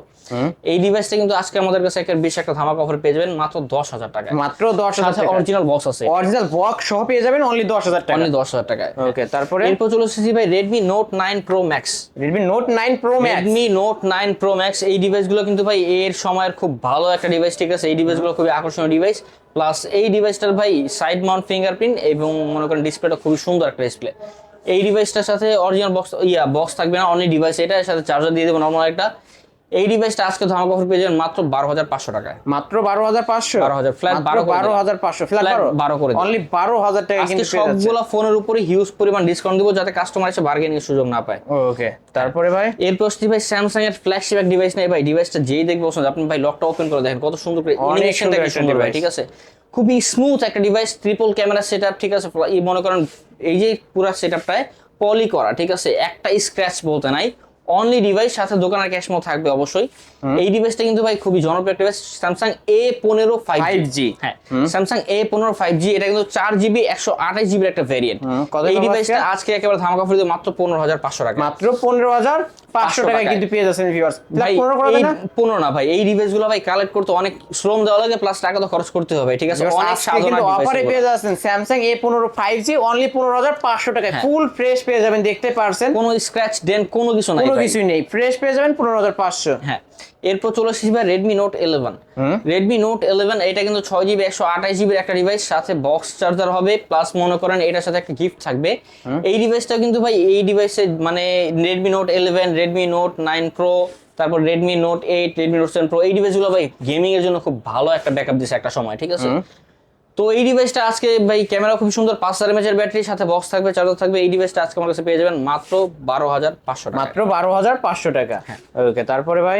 Speaker 1: এই ডিভাইসটা কিন্তু আজকে আমাদের কাছে একটা বেশ একটা ধামাকা অফার পেয়ে যাবেন মাত্র দশ হাজার টাকা
Speaker 2: মাত্র দশ হাজার
Speaker 1: অরিজিনাল বক্স আছে।
Speaker 2: অরিজিনাল বক্স সহ পেয়ে যাবেন অনলি দশ হাজার টাকা
Speaker 1: অনলি দশ হাজার টাকায়।
Speaker 2: ওকে তারপরে?
Speaker 1: এরপর চলে এসেছি ভাই Redmi Note nine Pro Max
Speaker 2: Redmi Note nine Pro Max
Speaker 1: Redmi Note nine Pro Max এই ডিভাইসগুলো কিন্তু ভাই এর সময়ের খুব ভালো একটা ডিভাইস ঠিক আছে? এই ডিভাইসগুলো খুবই আকর্ষণীয় ডিভাইস প্লাস এই ডিভাইসটার ভাই সাইড মাউন্ট ফিঙ্গারপ্রিন্ট এবং মনে করেন ডিসপ্লেটা খুবই সুন্দর একটা ডিসপ্লে এই ডিভাইসটার সাথে অরিজিনাল বক্স ইয়া বক্স থাকবে না অনলি ডিভাইস এটা এর সাথে চার্জার দিয়ে দেবো নর্মাল একটা। এই ডিভাইসটা আজকে ধামাকা অফার পেয়ে যাবেন মাত্র বারো হাজার পাঁচশো টাকায়।
Speaker 2: মাত্র বারো হাজার পাঁচশো?
Speaker 1: 12,000 flat
Speaker 2: মাত্র
Speaker 1: 12
Speaker 2: বারো হাজার পাঁচশো। ফ্ল্যাট বারো?
Speaker 1: 12 করে
Speaker 2: অনলি বারো হাজার টাকা
Speaker 1: আজকে
Speaker 2: কিন্তু
Speaker 1: সবগুলো ফোনের উপরে হিউজ পরিমাণ ডিসকাউন্ট দিব যাতে কাস্টমার এসে বার্গেনিং এর সুযোগ না পায়।
Speaker 2: ওকে তারপরে ভাই?
Speaker 1: এরপর আসছি ভাই স্যামসাং এর ফ্ল্যাগশিপ এক ডিভাইস নেই ভাই। ডিভাইসটা যেই দেখবে পছন্দ আপনি ভাই লকটা ওপেন করে দেখেন। কত সুন্দর করে
Speaker 2: অনেক
Speaker 1: অ্যানিমেশনটা
Speaker 2: সুন্দর
Speaker 1: ভাই ঠিক আছে? খুবই স্মুথ একটা ডিভাইস ট্রিপল ক্যামেরা সেটআপ ঠিক আছে? এই মনে করেন এই যে পুরো সেটআপটায় পলি করা ঠিক আছে? একটা স্ক্র্যাচ বলতে নাই অনলি ডিভাইস সাথে দোকান দোকানের ক্যাশমো থাকবে অবশ্যই। এই ডিভাইসটা কিন্তু ভাই খুবই জনপ্রিয় একটা ডিভাইস স্যামসাং এ পনেরো ফাইভ
Speaker 2: জি
Speaker 1: হ্যাঁ। স্যামসাং এ পনেরো ফাইভ জি এটা কিন্তু চার জিবি একশো আঠাশ জিবির একটা ভেরিয়েন্ট এই ডিভাইসটা
Speaker 2: আজকে?
Speaker 1: একেবারে ধামাকা ফ্রিতে মাত্র পনেরো হাজার পাঁচশো টাকা।
Speaker 2: মাত্র পনেরো হাজার
Speaker 1: 500
Speaker 2: টাকা
Speaker 1: টাকায়।
Speaker 2: কিন্তু পেয়ে যাচ্ছেন ভিউয়ার্স
Speaker 1: ভাই
Speaker 2: পনেরো করা
Speaker 1: এই
Speaker 2: যায় না?
Speaker 1: না ভাই এই ডিভাইসগুলো ভাই কালেক্ট করতে অনেক শ্রম দেওয়া লাগে প্লাস টাকা তো খরচ করতে হবে ঠিক আছে? অনেক সাধারণ
Speaker 2: কিন্তু অফারে পেয়ে যাচ্ছেন স্যামসাং এ পনেরো ফাইভ জি অনলি পনেরো হাজার পাঁচশো টাকায়।
Speaker 1: হ্যাঁ।
Speaker 2: ফুল ফ্রেশ পেয়ে যাবেন দেখতে পারছেন।
Speaker 1: কোনো স্ক্র্যাচ ডেন্ট কোনো কিছু নাই
Speaker 2: কোনো। কিছুই নেই। ফ্রেশ পেয়ে যাবেন পনেরো হাজার পাঁচশো।
Speaker 1: হ্যাঁ। এরপর চলে এসেছি ভাই Redmi Note eleven Redmi Note eleven এটা কিন্তু ছয় জিবি একশো আঠাশ জিবির একটা ডিভাইস সাথে বক্স চার্জার হবে প্লাস মনে করেন এটার সাথে একটা গিফট থাকবে। এই ডিভাইসটা কিন্তু ভাই এই ডিভাইসে মানে Redmi Note eleven Redmi Note nine Pro তারপর Redmi Note eight Redmi Note seven Pro এই ডিভাইসগুলো ভাই গেমিং এর জন্য খুব ভালো একটা ব্যাকআপ দিচ্ছে একটা সময় ঠিক আছে? তো এই ডিভাইসটা আজকে ভাই ক্যামেরা খুব সুন্দর পাঁচ হাজার এমএচের ব্যাটারি সাথে বক্স থাকবে চার্জার থাকবে এই ডিভাইসটা আজকে আমার কাছে পেয়ে যাবেন মাত্র বারো হাজার পাঁচশো টাকা।
Speaker 2: মাত্র বারো হাজার পাঁচশো টাকা।
Speaker 1: হ্যাঁ।
Speaker 2: ওকে তারপরে ভাই?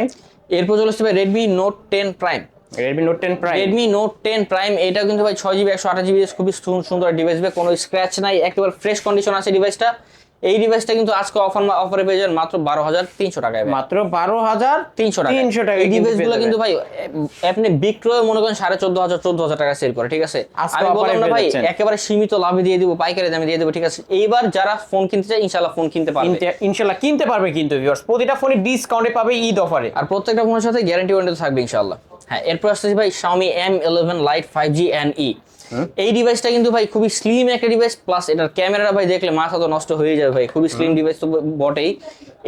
Speaker 1: এরপর চলে আসতে ভাই Redmi Note ten Prime
Speaker 2: Redmi Note ten Prime
Speaker 1: Redmi Note ten Prime এটা কিন্তু ভাই ছয় জিবি একশো আঠাশ জিবি খুবই সুন্দর ডিভাইস ভাই কোনো স্ক্র্যাচ নাই একেবারে ফ্রেশ কন্ডিশন আছে ডিভাইসটা এই ডিভাইসটা কিন্তু আজকে অফার অফারে পেয়ে যাবেন মাত্র বারো হাজার তিনশো টাকায়
Speaker 2: মাত্র বারো হাজার
Speaker 1: তিনশো টাকা
Speaker 2: তিনশো টাকা
Speaker 1: এই ডিভাইসগুলো কিন্তু ভাই আপনি বিক্রয় মনে করেন সাড়ে চোদ্দ হাজার চোদ্দ হাজার টাকা সেল করে ঠিক আছে? আমি বললাম না ভাই একেবারে সীমিত লাভে দিয়ে দিব পাইকারি দামে দিয়ে দেবো ঠিক আছে? এইবার যারা ফোন কিনতে চায় ইনশাল্লাহ ফোন কিনতে পারবে।
Speaker 2: ইনশাল্লাহ কিনতে পারবে কিন্তু ভিউয়ার্স প্রতিটা ফোনে ডিসকাউন্টে পাবে ঈদ অফারে
Speaker 1: আর প্রত্যেকটা ফোনের সাথে গ্যারান্টি ওয়ারেন্টি থাকবে ইনশাআল্লাহ। হ্যাঁ এরপর আসতেছি ভাই Xiaomi M11 Lite 5G and E এই ডিভাইসটা কিন্তু ভাই খুবই স্লিম একটা ডিভাইস প্লাস এটার ক্যামেরাটা ভাই দেখলে মাথা তো নষ্ট হয়ে যাবে ভাই খুবই স্লিম ডিভাইস তো বটেই।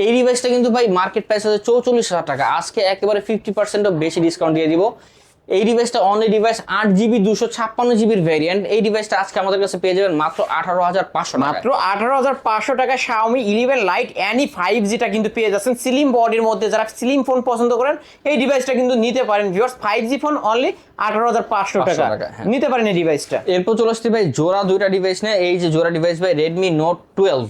Speaker 1: এই ডিভাইসটা কিন্তু ভাই মার্কেট প্রাইস হচ্ছে চৌচল্লিশ হাজার টাকা আজকে একেবারে ফিফটি পার্সেন্টও বেশি ডিসকাউন্ট দিয়ে দিব। এই ডিভাইসটা অনলি ডিভাইস আট জিবি দুশো ছাপ্পান্ন জিবির ভ্যারিয়েন্ট এই ডিভাইসটা আজকে আমাদের কাছে পেয়ে যাবেন মাত্র আঠারো হাজার পাঁচশো
Speaker 2: মাত্র আঠারো হাজার পাঁচশো টাকা Xiaomi eleven Lite NE five জিটা কিন্তু পেয়ে যাচ্ছেন স্লিম বডির মধ্যে। যারা স্লিম ফোন পছন্দ করেন এই ডিভাইসটা কিন্তু নিতে পারেন। Viewers five G phone only আঠারো হাজার পাঁচশো টাকা।
Speaker 1: হ্যাঁ।
Speaker 2: নিতে পারেন এই ডিভাইসটা
Speaker 1: এরপর চলে আসছি ভাই জোড়া দুইটা ডিভাইস নিয়ে। এই যে জোড়া ডিভাইস ভাই Redmi Note twelve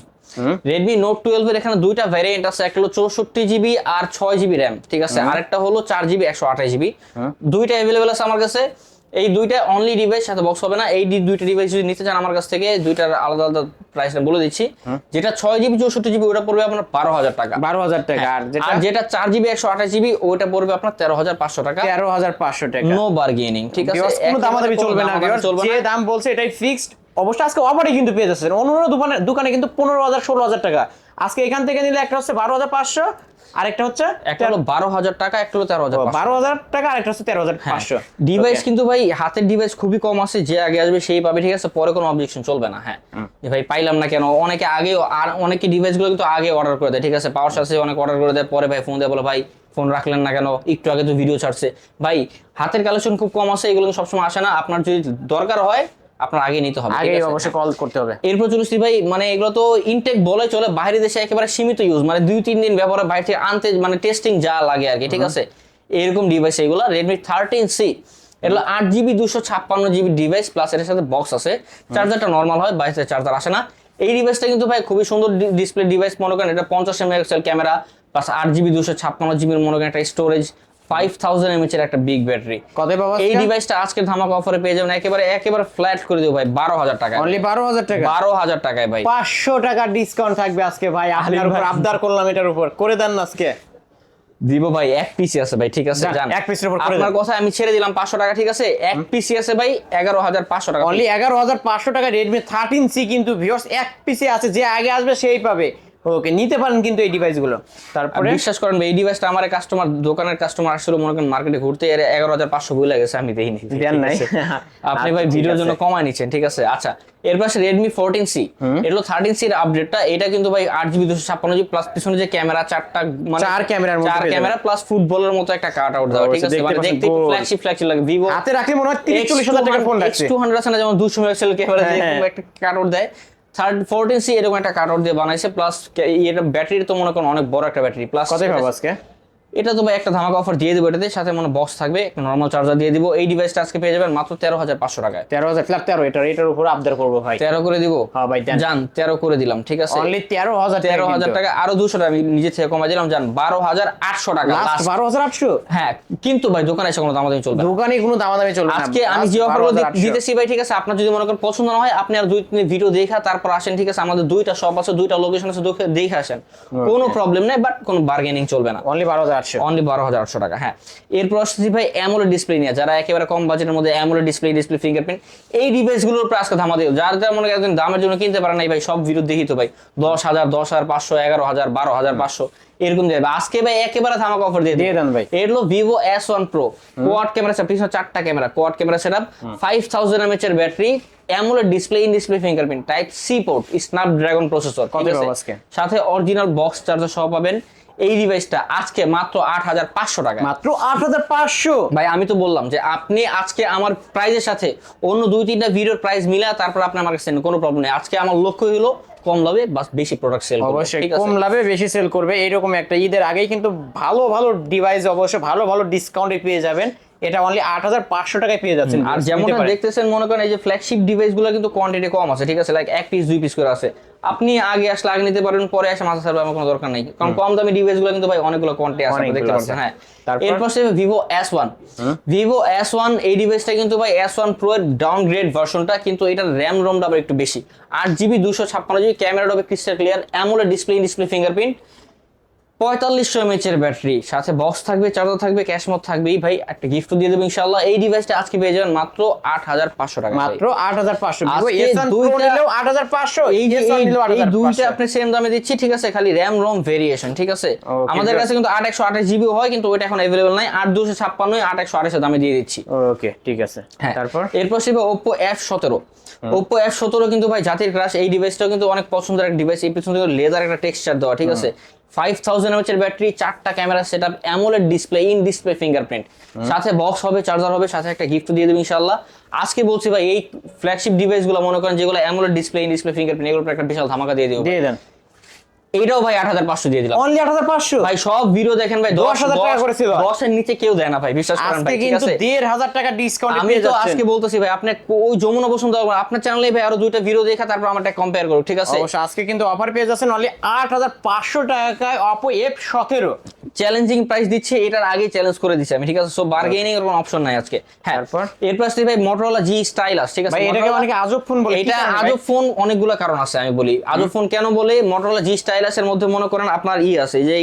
Speaker 1: Redmi Note twelve এর এখানে দুইটা ভ্যারিয়েন্ট আছে একটা হলো চৌষট্টি জিবি আর ছয় জিবি র্যাম ঠিক আছে? আরেকটা হলো চার জিবি একশো আঠাশ জিবি দুইটা অ্যাভেলেবেল আছে আমার কাছে। এই দুইটা অনলি ডিভাইস সাথে বক্স হবে না। এই দুইটা ডিভাইস যদি নিতে চান আমার কাছ থেকে দুইটার আলাদা আলাদা প্রাইস বলে দিচ্ছি। যেটা ছয় জিবি চৌষট্টি জিবি ওটা পড়বে আপনার বারো হাজার টাকা।
Speaker 2: বারো হাজার টাকা। আর যেটা
Speaker 1: যেটা চার জিবি একশো আঠাশ জিবি ওইটা পড়বে আপনার তেরো হাজার পাঁচশো টাকা।
Speaker 2: তেরো হাজার পাঁচশো টাকা।
Speaker 1: নো বার্গেনিং ঠিক আছে?
Speaker 2: Viewers, কোনো দামাদামি চলবে না
Speaker 1: চলবে
Speaker 2: দাম বলছে এটাই ফিক্সড অবশ্যই আজকে অফারে কিন্তু পেয়ে যাচ্ছেন। অন্য অন্য দোকানে দোকানে কিন্তু পনেরো হাজার ষোলো হাজার টাকা। আজকে এখান থেকে নিলে একটা হচ্ছে বারো হাজার পাঁচশো আরেকটা হচ্ছে
Speaker 1: একটা হলো বারো হাজার টাকা একটা হলো তেরো হাজার
Speaker 2: বারো হাজার টাকা আরেকটা হচ্ছে তেরো হাজার পাঁচশো।
Speaker 1: ডিভাইস কিন্তু ভাই হাতের ডিভাইস খুবই কম আছে যে আগে আসবে সেই পাবে ঠিক আছে? পরে কোনো অবজেকশন চলবে না হ্যাঁ। যে ভাই পাইলাম না কেন? অনেকে আগে আর অনেকে ডিভাইসগুলো কিন্তু আগে অর্ডার করে দেয় ঠিক আছে? পাওয়ার সাথে অনেক অর্ডার করে দেয় পরে ভাই ফোন দেয় বলো ভাই ফোন রাখলেন না কেন? একটু আগে তো ভিডিও ছাড়ছে। ভাই হাতের কালেকশন খুব কম আছে এগুলো সবসময় আসে না। আপনার যদি দরকার হয় আপনার আগে নিতে হবে
Speaker 2: আগে? অবশ্যই কল করতে হবে।
Speaker 1: এরপর চলে আসছি ভাই মানে এগুলো তো ইনটেক বলে চলে বাইরে দেশে একেবারে সীমিত ইউজ মানে দুই তিন দিন ব্যবহারে বাইরে থেকে আনতে মানে টেস্টিং যা লাগে আর কি ঠিক আছে? এরকম ডিভাইস এগুলো রেডমি থার্টিন সি এগুলো আট জিবি দুশো ছাপ্পান্ন জিবি ডিভাইস প্লাস এর সাথে বক্স আছে। চার্জারটা নর্মাল হয় বাইরে চার্জার আসে না। এই ডিভাইসটা কিন্তু ভাই খুবই সুন্দর ডিসপ্লে ডিভাইস মনে করেন এটা পঞ্চাশ মেগাপিক্সেল ক্যামেরা প্লাস আট জিবি দুশো ছাপ্পান্ন জিবির মনে করেন একটা স্টোরেজ ফাইভ থাউজেন্ড এমএচ এর একটা বিগ ব্যাটারি
Speaker 2: কত পাবো
Speaker 1: এই ডিভাইসটা আজকের ধামাকা অফারে পেয়ে যাবেন একেবারে একেবারে ফ্ল্যাট করে দেবো ভাই বারো হাজার টাকা
Speaker 2: অনলি বারো হাজার টাকা?
Speaker 1: বারো হাজার টাকায় ভাই।
Speaker 2: পাঁচশো টাকা ডিসকাউন্ট থাকবে আজকে ভাই আপনার উপর আবদার করলাম এটার উপর। করে দেন না আজকে।
Speaker 1: দিব ভাই এক পিসি আছে ভাই ঠিক আছে জান।
Speaker 2: এক পিসের উপর করে
Speaker 1: আপনার কথা আমি ছেড়ে দিলাম পাঁচশো টাকা ঠিক আছে? এক পিসি আছে ভাই এগারো হাজার পাঁচশো টাকা।
Speaker 2: অনলি এগারো হাজার পাঁচশো টাকা রেডমি থার্টিন সি কিন্তু ভিউয়ার্স এক পিসে আছে যে আগে আসবে সেই পাবে। ওকে নিতে পারেন কিন্তু এই ডিভাইসগুলো তারপরে?
Speaker 1: বিশ্বাস করেন এই ডিভাইসটা আমার কাস্টমার দোকানের কাস্টমার আসলে মনে করেন মার্কেটে ঘুরতে এর এগারো হাজার পাঁচশো বই লাগেছে আমি ঠিক
Speaker 2: দেন নাই?
Speaker 1: আপনি ভাই
Speaker 2: আচ্ছা,
Speaker 1: ভিডিওর জন্য। কমায় নিচ্ছেন ঠিক আছে। আচ্ছা এর পাশে রেডমি ফোরটিন সি এটা হলো থার্টিন সির আপডেটটা এটা কিন্তু ভাই আট জিবি দুশো ছাপ্পান্ন জিবি প্লাস পিছনে যে ক্যামেরা চারটা মানে
Speaker 2: চার ক্যামেরার মধ্যে
Speaker 1: চার ক্যামেরা প্লাস ফুটবলের মতো একটা কাট আউট দেওয়া ঠিক আছে? মানে দেখতে
Speaker 2: gold।
Speaker 1: ফ্ল্যাগশিপ ফ্ল্যাগশিপ লাগে ভিভো
Speaker 2: হাতে রাখলে মনে হয় তিরিশ চল্লিশ হাজার টাকার ফোন রাখছে
Speaker 1: টু হান্ড্রেড আছে না যেমন দুশো মেগাপিক্সেল ক্যামেরা যেরকম
Speaker 2: হ্যাঁ।
Speaker 1: একটা কাটআউট দেয়। থার্ড ফোরটিন সি এরকম একটা কাটআউট দিয়ে বানাইছে প্লাস এটা ব্যাটারি তো মনে করেন অনেক বড় একটা ব্যাটারি প্লাস
Speaker 2: কত পাবো আজকে?
Speaker 1: এটা তো ভাই একটা ধামাকা অফার দিয়ে দেবো এটাতে সাথে মানে বক্স থাকবে একটা নর্মাল চার্জার দিয়ে দিব। এই ডিভাইসটা আজকে পেয়ে যাবেন মাত্র তেরো হাজার পাঁচশো টাকায়।
Speaker 2: তেরো হাজার ফ্ল্যাট তেরো এটার এটার উপর আবদার করব ভাই।
Speaker 1: তেরো করে দিব?
Speaker 2: হ্যাঁ ভাই,
Speaker 1: যান তেরো করে দিলাম ঠিক আছে?
Speaker 2: অনলি তেরো হাজার
Speaker 1: তেরো হাজার টাকা আরও দুশো টাকা আমি নিজে থেকে কমাই দিলাম যান বারো হাজার আটশো টাকা
Speaker 2: বারো হাজার আটশো?
Speaker 1: হ্যাঁ কিন্তু ভাই দোকানে এসে কোনো দামাদামি চলবে
Speaker 2: দোকানে কোনো দামাদামি চলবে
Speaker 1: আজকে আমি যে অফারগুলো
Speaker 2: 12,800
Speaker 1: দিতেছি ভাই ঠিক আছে আপনার যদি মনে করেন পছন্দ না হয় আপনি আর দুই তিন ভিডিও দেখা তারপর আসেন ঠিক আছে আমাদের দুইটা শপ আছে দুইটা লোকেশন আছে দেখে আসেন। কোনো প্রবলেম নাই বাট কোনো বার্গেনিং চলবে না।
Speaker 2: অনলি বারো হাজার আটশো
Speaker 1: অনলি বারো হাজার আটশো টাকা হ্যাঁ। এরপর আসছি ভাই অ্যামোলেড ডিসপ্লে নিয়ে যারা একেবারে কম বাজেটের মধ্যে অ্যামোলেড ডিসপ্লে ডিসপ্লে ফিঙ্গারপ্রিন্ট এই ডিভাইসগুলোর ধামা দিও যার যার মনে দামের জন্য কিনতে পারে নাই ভাই সব ভিডিও দেখি তো ভাই। দশ হাজার দশ হাজার পাঁচশো এগারো হাজার বারো হাজার পাঁচশো এরকম আজকে ভাই একেবারে ধামাকা অফার দিয়ে
Speaker 2: দিয়ে দেন ভাই।
Speaker 1: এর হলো Vivo S one Pro quad camera set পিছনে চারটা camera quad camera set up five thousand mAh এর battery AMOLED display in display fingerprint type C port Snapdragon processor সাথে অরিজিনাল বক্স চার্জার সহ পাবেন। এই ডিভাইসটা আজকে মাত্র আট হাজার পাঁচশো টাকা।
Speaker 2: মাত্র আট হাজার পাঁচশো?
Speaker 1: ভাই আমি তো বললাম যে আপনি আজকে আমার প্রাইজের সাথে অন্য দুই তিনটা ভিডিওর প্রাইস মিলা তারপর আপনি আমার কাছে কোনো প্রবলেম নেই। আজকে আমার লক্ষ্য হলো কম লাভে বাস বেশি প্রোডাক্ট সেল
Speaker 2: অবশ্যই
Speaker 1: ঠিক আছে?
Speaker 2: কম লাভে বেশি সেল করবে। এরকম একটা ঈদের আগেই কিন্তু ভালো ভালো ডিভাইস অবশ্যই ভালো ভালো ডিসকাউন্টে পেয়ে যাবেন। এটা অনলি আট হাজার পাঁচশো টাকায় পেয়ে যাচ্ছেন
Speaker 1: আর যেমন দেখতেছেন মনে করেন এই যে ফ্ল্যাগশিপ ডিভাইসগুলো কিন্তু কোয়ান্টিটি কম আছে ঠিক আছে? লাইক এক পিস দুই পিস করে আছে। আপনি আগে আসলে আগে নিতে পারেন পরে এসে মাথা সারবে আমার কোনো দরকার নেই। কারণ কম দামি ডিভাইসগুলো কিন্তু ভাই অনেকগুলো কোয়ান্টিটি আছে আপনি দেখতে। পাচ্ছেন হ্যাঁ। এরপর সে vivo S one vivo S one এই ডিভাইসটা কিন্তু ভাই এস ওয়ান প্রো এর ডাউনগ্রেড ভার্সনটা কিন্তু এটার র্যাম রোমটা আবার একটু বেশি। আট জিবি দুশো ছাপ্পান্ন জিবি ক্যামেরাটা হবে crystal clear AMOLED display display fingerprint পঁয়তাল্লিশশো এমএচ এর ব্যাটারি সাথে বক্স থাকবে চার্জার থাকবে ক্যাশ মোড থাকবেই ভাই একটা গিফট দিয়ে দেবো ইনশাল্লাহ এই ডিভাইসটা আজকে পেয়ে যাবেন মাত্র আট হাজার পাঁচশো টাকা।
Speaker 2: মাত্র আট হাজার পাঁচশো। আট হাজার পাঁচশো
Speaker 1: এই দুইটা আপনি সেম দামে দিচ্ছি ঠিক আছে? খালি র্যাম রোম ভেরিয়েশন ঠিক আছে? আমাদের কাছে কিন্তু আট একশো আঠাশ জিবি হয় কিন্তু ওইটা এখন অ্যাভেলেবল নাই। আট দুশো ছাপ্পান্ন আট একশো আঠাশের দামে দিয়ে দিচ্ছি।
Speaker 2: ওকে ঠিক আছে।
Speaker 1: হ্যাঁ।
Speaker 2: তারপর?
Speaker 1: এরপর সেবে ওপো এফ সতেরো। ওপো এফ সতেরো কিন্তু ভাই জাতির ক্রাশ এই ডিভাইসটাও কিন্তু অনেক পছন্দের একটা ডিভাইস এই পিছনে লেদার একটা টেক্সচার দেওয়া ঠিক আছে? ফাইভ থাউজেন্ড এমএচ এর ব্যাটারি, চারটা camera set up AMOLED display in display fingerprint সাথে বক্স হবে চার্জার হবে, সাথে একটা গিফট দিয়ে দেবে ইনশাল্লাহ আজকে বলছি ভাই, এই ফ্ল্যাগশিপ ডিভাইসগুলো মনে করেন যেগুলো AMOLED display in display fingerprint উপর একটা বিশাল ধামাকা দিয়ে দেবো
Speaker 2: দিয়ে দেন।
Speaker 1: এইটাও ভাই আট হাজার পাঁচশো দিয়ে দিলাম।
Speaker 2: অনলি আট হাজার পাঁচশো?
Speaker 1: ভাই সব ভিডিও দেখেন ভাই দশ
Speaker 2: 10,000 টাকা করেছিল।
Speaker 1: দশের নিচে কেউ দেয় না ভাই বিশ্বাস করেন ভাই ঠিক আছে?
Speaker 2: দেড় হাজার টাকা ডিসকাউন্ট
Speaker 1: আমি তো আজকে বলতেছি ভাই আপনি ওই যমুনা বসুন আপনার চ্যানেলে ভাই আরও দুইটা ভিডিও দেখা তারপর আমারটা কম্পেয়ার করো ঠিক আছে?
Speaker 2: অবশ্য আজকে কিন্তু অফার পেয়ে যাচ্ছেন অনলি আট হাজার পাঁচশো টাকায় অপো এফ সতেরো।
Speaker 1: চ্যালেঞ্জিং প্রাইস দিচ্ছে এটার আগে চ্যালেঞ্জ করে দিচ্ছি আমি ঠিক আছে? সো বার্গেনিং এর কোনো অপশন নাই আজকে। হ্যাঁ
Speaker 2: তারপর?
Speaker 1: এরপর আসছে ভাই মোটরোলা জি স্টাইলাস ঠিক আছে?
Speaker 2: ভাই এটাকে অনেকে আজব ফোন বলে
Speaker 1: এটা আজব ফোন অনেকগুলো কারণ আছে আমি বলি। আজব ফোন কেন বলে? মোটরোলা জি স্টাইলাস এর মধ্যে মনে করেন আপনার ই আছে যে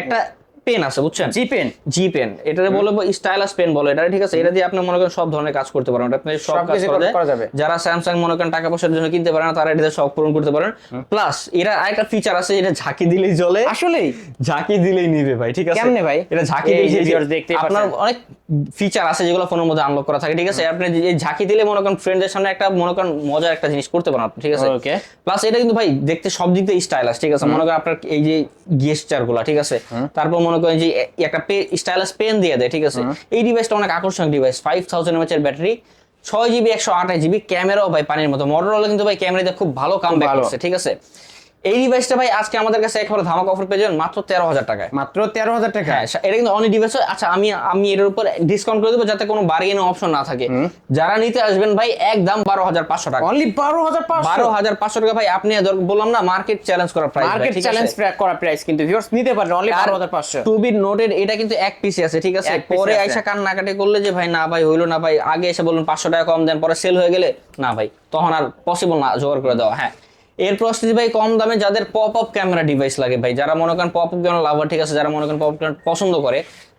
Speaker 1: একটা পেন আছে বুঝছেন?
Speaker 2: জি পেন
Speaker 1: জি পেন এটাতে বলব স্টাইলাস পেন বলে এটা ঠিক আছে? এটা দিয়ে আপনি মনে করেন সব ধরনের কাজ করতে পারেন আপনি সব কাজ করা
Speaker 2: যাবে।
Speaker 1: যারা স্যামসাং মনে করেন টাকা পয়সার জন্য কিনতে পারে না তারা এটাতে শখ পূরণ করতে পারেন। প্লাস এরা আরেকটা ফিচার আছে এটা ঝাঁকি দিলেই জ্বলে
Speaker 2: আসলেই?
Speaker 1: ঝাঁকি দিলেই নিবে ভাই ঠিক আছে?
Speaker 2: কেমনে ভাই?
Speaker 1: এটা ঝাঁকি
Speaker 2: এই
Speaker 1: দিলে
Speaker 2: যে viewers
Speaker 1: আপনার অনেক ফিচার আছে যেগুলো ফোনের মধ্যে আনলক করা থাকে ঠিক আছে? আপনি যে- এই ঝাঁকি দিলে মনে করেন ফ্রেন্ডদের সামনে একটা মনে করেন মজার একটা জিনিস করতে পারেন আপনি ঠিক আছে?
Speaker 2: Okay.
Speaker 1: প্লাস এটা কিন্তু ভাই দেখতে সব দিক দিয়ে স্টাইলাস ঠিক আছে? মনে করেন আপনার এই যে গেস্টারগুলা ঠিক আছে? তারপর মনে করেন যে একটা স্টাইলাস পেন দিয়ে দেয় ঠিক আছে? এই ডিভাইসটা অনেক আকর্ষণীয় ডিভাইস ফাইভ থাউজেন্ড এমএচ এর ব্যাটারি ছয় জিবি একশো আঠাশ জিবি ক্যামেরাও ভাই পানির মতো। মডেল কিন্তু ভাই ক্যামেরাতে খুব ভালো কাম
Speaker 2: ভালো।
Speaker 1: করছে ঠিক আছে? এই ডিভাইসটা ভাই আজকে আমাদের কাছে একেবারে ধামাকা অফার পেয়ে যাবেন মাত্র তেরো হাজার টাকায়।
Speaker 2: মাত্র তেরো হাজার টাকা?
Speaker 1: হ্যাঁ এটা কিন্তু অনেক ডিভাইস আচ্ছা আমি আমি এর উপর ডিসকাউন্ট করে দেবো যাতে কোনো বার্গেনিং অপশন না থাকে। যারা নিতে আসবেন ভাই একদম বারো হাজার পাঁচশো টাকা।
Speaker 2: অনলি বারো হাজার
Speaker 1: বারো হাজার পাঁচশো টাকা ভাই আপনি বললাম না মার্কেট চ্যালেঞ্জ করা প্রাইস
Speaker 2: মার্কেট চ্যালেঞ্জ করা প্রাইস কিন্তু ভিউয়ার্স নিতে পারেন অনলি বারো হাজার পাঁচশো।
Speaker 1: টু বিট নোটেড এটা কিন্তু এক পিসি আছে ঠিক আছে? পরে। আইসা কান্নাকাটি করলে যে ভাই না ভাই হইল না ভাই আগে এসে বললেন পাঁচশো টাকা কম দেন পরে সেল হয়ে গেলে? না ভাই তখন আর পসিবল না জোগাড় করে দেওয়া হ্যাঁ। এর প্রস্তুতি ভাই, কম দামে যাদের পপ আপ ক্যামেরা ডিভাইস লাগে ভাই, যারা মনে করেন পপ আপ ক্যামেরা লাভার ঠিক আছে, যারা মনে করেন পপ আপ ক্যামেরা পছন্দ করে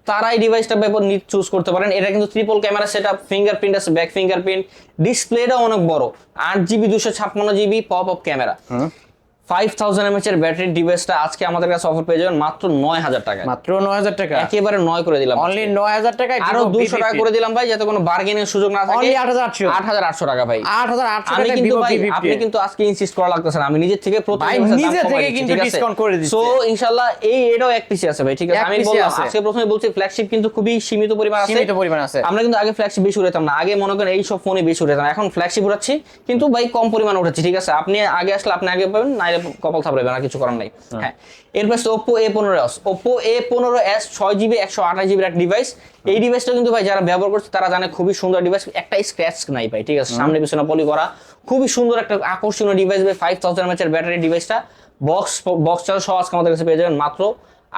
Speaker 1: তারা এই ডিভাইসটা ব্যাপার চুজ করতে পারেন। এটা কিন্তু triple camera set up fingerprint আছে ব্যাক ফিঙ্গারপ্রিন্ট ডিসপ্লেটা অনেক বড়, আট জিবি দুশো ছাপ্পান্ন GB pop up camera five thousand mAh এর ব্যাটারি ডিভাইসটা আজকে আমাদের কাছে অফার পেয়ে যাবেন মাত্র নয় হাজার টাকা।
Speaker 2: মাত্র নয় হাজার টাকা?
Speaker 1: একেবারে নয় করে দিলাম
Speaker 2: অনলি নয় হাজার টাকায়
Speaker 1: আরও দুশো টাকা করে দিলাম ভাই যাতে কোনো বার্গেনের সুযোগ না থাকে।
Speaker 2: Only 8,800
Speaker 1: আট হাজার আটশো টাকা ভাই।
Speaker 2: আট হাজার আটশো
Speaker 1: আমি কিন্তু ভাই আপনি কিন্তু আজকে ইনসিস্ট করা লাগতেছে না। আমি নিজের থেকে দাম
Speaker 2: নিজে থেকে কিন্তু discount করে দিচ্ছে।
Speaker 1: So, ইনশাআল্লাহ এই এটাও এক পিসে আছে ভাই ঠিক আছে? আমি বললাম আজকে প্রথমে বলছি ফ্ল্যাগশিপ কিন্তু খুবই সীমিত পরিমাণ আছে।
Speaker 2: সীমিত পরিমাণ আছে।
Speaker 1: আমরা কিন্তু আগে ফ্ল্যাগশিপ বেশি উঠাতাম না। আগে মনে করেন এই সব ফোনে বেশি উঠাতাম এখন ফ্ল্যাগশিপ উঠাচ্ছি কিন্তু ভাই কম পরিমাণ উঠাচ্ছি ঠিক আছে? আপনি আগে আসলে আপনি আগে পাবেন কপাল থাপড়াবেন আর কিছু করার নাই। হ্যাঁ। এরপর ওপো এ পনেরো এস ওপো এ পনেরো এস ছয় জিবি একশো আঠাশ জিবির একটা ডিভাইস এই ডিভাইসটা কিন্তু ভাই যারা ব্যবহার করছে তারা জানে খুবই সুন্দর ডিভাইস একটা স্ক্র্যাচ নাই ভাই ঠিক আছে? সামনে পিছনে পলি করা। খুবই সুন্দর একটা আকর্ষণীয় ডিভাইস ভাই ফাইভ থাউজেন্ড এমএচের ব্যাটারি ডিভাইসটা বক্স বক্স চার্জ সহ আজকে আমাদের কাছে পেয়ে যাবেন। মাত্র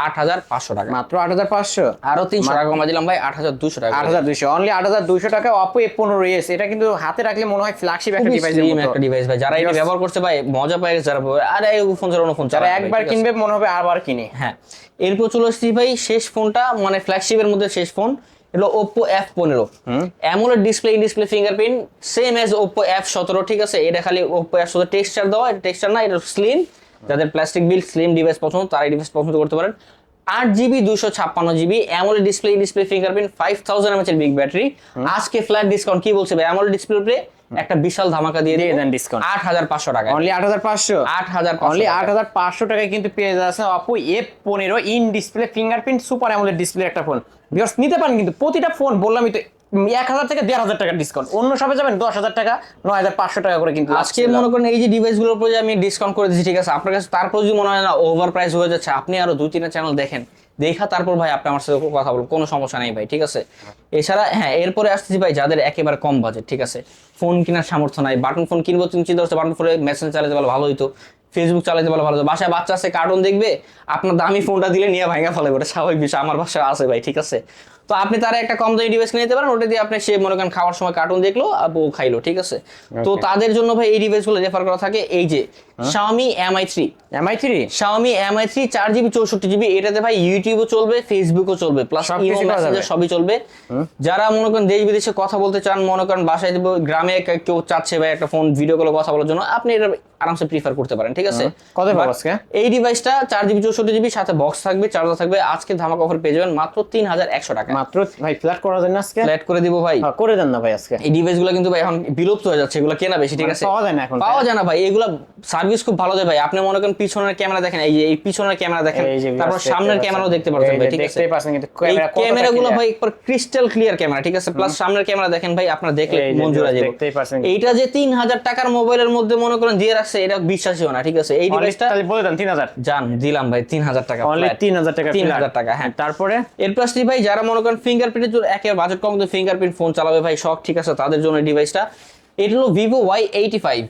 Speaker 1: আট হাজার পাঁচশো টাকা।
Speaker 2: মাত্র আট হাজার পাঁচশো?
Speaker 1: আরও তিনশো টাকা কমা দিলাম ভাই আট হাজার দুশো টাকা
Speaker 2: আট হাজার দুইশো অনলি আট হাজার দুইশো টাকা অপো পনেরো এস এটা কিন্তু হাতে রাখলে মনে হয় ফ্ল্যাগশিপ একটা মতো।
Speaker 1: একটা ডিভাইস ভাই। যারা এটা ব্যবহার করছে ভাই মজা পায় যারা আরে এই ফোন ছাড়া অন্য ফোন
Speaker 2: যারা একবার কিনবে মনে হবে আবার কিনি।
Speaker 1: হ্যাঁ। এরপর চলে আসছি ভাই শেষ ফোনটা মানে ফ্ল্যাগশিপের মধ্যে শেষ ফোন হলো ওপো এফ পনেরো। AMOLED display display fingerprint same as Oppo F সতেরো ঠিক আছে? এটা খালি ওপো এফ সতেরো। টেক্সচার দেওয়া টেক্সচার না এটা স্লিম যাদের প্লাস্টিক বিল স্লিম ডিভাইস পছন্দ তারা এই ডিভাইস পছন্দ করতে পারেন। আট জিবি দুশো ছাপ্পান্ন GB AMOLED display display fingerprint five thousand mAh এর বিগ ব্যাটারি আজকে ফ্ল্যাট ডিসকাউন্ট কি বলছে ভাই? অ্যামোলেড ডিসপ্লে একটা বিশাল ধামাকা দিয়ে
Speaker 2: দিয়ে
Speaker 1: দিয়ে
Speaker 2: দেন ডিসকাউন্ট
Speaker 1: আট হাজার পাঁচশো টাকা
Speaker 2: অনলি আট হাজার পাঁচশো?
Speaker 1: আট হাজার
Speaker 2: অনলি আট হাজার পাঁচশো টাকায় কিন্তু পেয়ে যাচ্ছে অপো এফ পনেরো in display fingerprint super AMOLED display একটা ফোন বিকজ নিতে পারেন কিন্তু প্রতিটা ফোন বললামই তো এক হাজার থেকে দেড় হাজার টাকা ডিসকাউন্ট অন্য সবে যাবেন দশ হাজার টাকা নয় হাজার পাঁচশো টাকা করে কিন্তু
Speaker 1: আজকে মনে করেন এই যে ডিভাইসগুলোর উপর আমি ডিসকাউন্ট করে দিচ্ছি ঠিক আছে? আপনার কাছে তারপর যদি মনে হয় না ওভার প্রাইস হয়ে যাচ্ছে আপনি আরও দুই তিনটা চ্যানেল দেখেন। দেখা তারপর ভাই আপনি আমার সাথে কথা বলুন কোনো সমস্যা নেই ভাই ঠিক আছে? এছাড়া হ্যাঁ এরপরে আসতেছি ভাই যাদের একেবারে কম বাজেট ঠিক আছে? ফোন কেনার সামর্থ্য নাই বাটন ফোন কিনবো তুমি চিন্তা করছ বাটন ফোনে মেসেঞ্জ চালাতে পারলে ভালো হইতো ফেসবুক চালাতে পারলে ভালো হতো। বাসায় বাচ্চা আছে কার্টুন দেখবে আপনার দামি ফোনটা দিলে নিয়ে ভাঙা ফেলে ওটা স্বাভাবিক বিষয় আমার বাসায় আছে ভাই ঠিক আছে? তো আপনি তারা একটা কম দামি ডিভাইস কিনে নিতে পারেন ওটা দিয়ে আপনি সে মনে করেন খাওয়ার সময় কার্টুন দেখল আর বউ খাইলো ঠিক আছে? তো তাদের জন্য ভাই এই ডিভাইসগুলো রেফার করা থাকে এই যে Xiaomi Mi 3
Speaker 2: Mi three
Speaker 1: Xiaomi Mi 3 চার জিবি চৌষট্টি জিবি এটাতে ভাই ইউটিউবও চলবে ফেসবুকও চলবে প্লাস ইমো মেসেঞ্জার সবই চলবে। যারা মনে করেন দেশ বিদেশে কথা বলতে চান মনে করেন বাসায় দিব, গ্রামে কেউ চাচ্ছে ভাই একটা ফোন ভিডিও কলে কথা বলার জন্য আপনি এটা আরামসে প্রিফার করতে পারেন ঠিক আছে?
Speaker 2: কত পাবো আজকে?
Speaker 1: এই ডিভাইসটা চার জিবি চৌষট্টি জিবি সাথে বক্স থাকবে চার্জার থাকবে আজকে ধামাকা অফার পেয়ে যাবেন মাত্র তিন হাজার একশো টাকা।
Speaker 2: মাত্র ভাই ফ্ল্যাট করা যায় না আজকে?
Speaker 1: ফ্ল্যাট করে দিব ভাই।
Speaker 2: হ্যাঁ, করে দেন না ভাই আজকে।
Speaker 1: এই ডিভাইসগুলো কিন্তু ভাই এখন বিলুপ্ত হয়ে যাচ্ছে এগুলো কেনা বেশি ঠিক
Speaker 2: মানে
Speaker 1: আছে?
Speaker 2: পাওয়া যায় না এখন,
Speaker 1: পাওয়া যায় না ভাই এগুলো সার্ভিস খুব ভালো দেয় ভাই। আপনি মনে করেন পিছনের ক্যামেরা দেখেন এই যে এই পিছনের ক্যামেরা দেখেন তারপর সামনের। ক্যামেরাও দেখতে পাচ্ছেন
Speaker 2: এই
Speaker 1: ভাই ঠিক আছে?
Speaker 2: ক্যামেরা গুলো
Speaker 1: ভাই একবার ক্রিস্টাল ক্লিয়ার ক্যামেরা ঠিক আছে? প্লাস সামনের ক্যামেরা দেখেন ভাই আপনারা দেখলে মন জুড়ে যাবে। এইটা যে তিন হাজার টাকার মোবাইলের মধ্যে মনে করেন দিয়ে রাখছে এটা বিশ্বাসই হয় না ঠিক আছে? এই ডিভাইসটা
Speaker 2: তাহলে বলে দেন তিন হাজার।
Speaker 1: জান দিলাম ভাই তিন হাজার টাকা
Speaker 2: অনলি
Speaker 1: flat।
Speaker 2: তিন হাজার টাকা
Speaker 1: তিন
Speaker 2: flat।
Speaker 1: হাজার টাকা হ্যাঁ।
Speaker 2: তারপরে?
Speaker 1: আসছি ভাই যারা মনে করেন ফিঙ্গারপ্রিন্টের জন্য একেবারে বাজেট কম ফিঙ্গারপ্রিন্ট ফোন চালাবে ভাই সব ঠিক আছে তাদের জন্য ডিভাইসটা এটা হলো ভিভো ওয়াই এইটি ফাইভ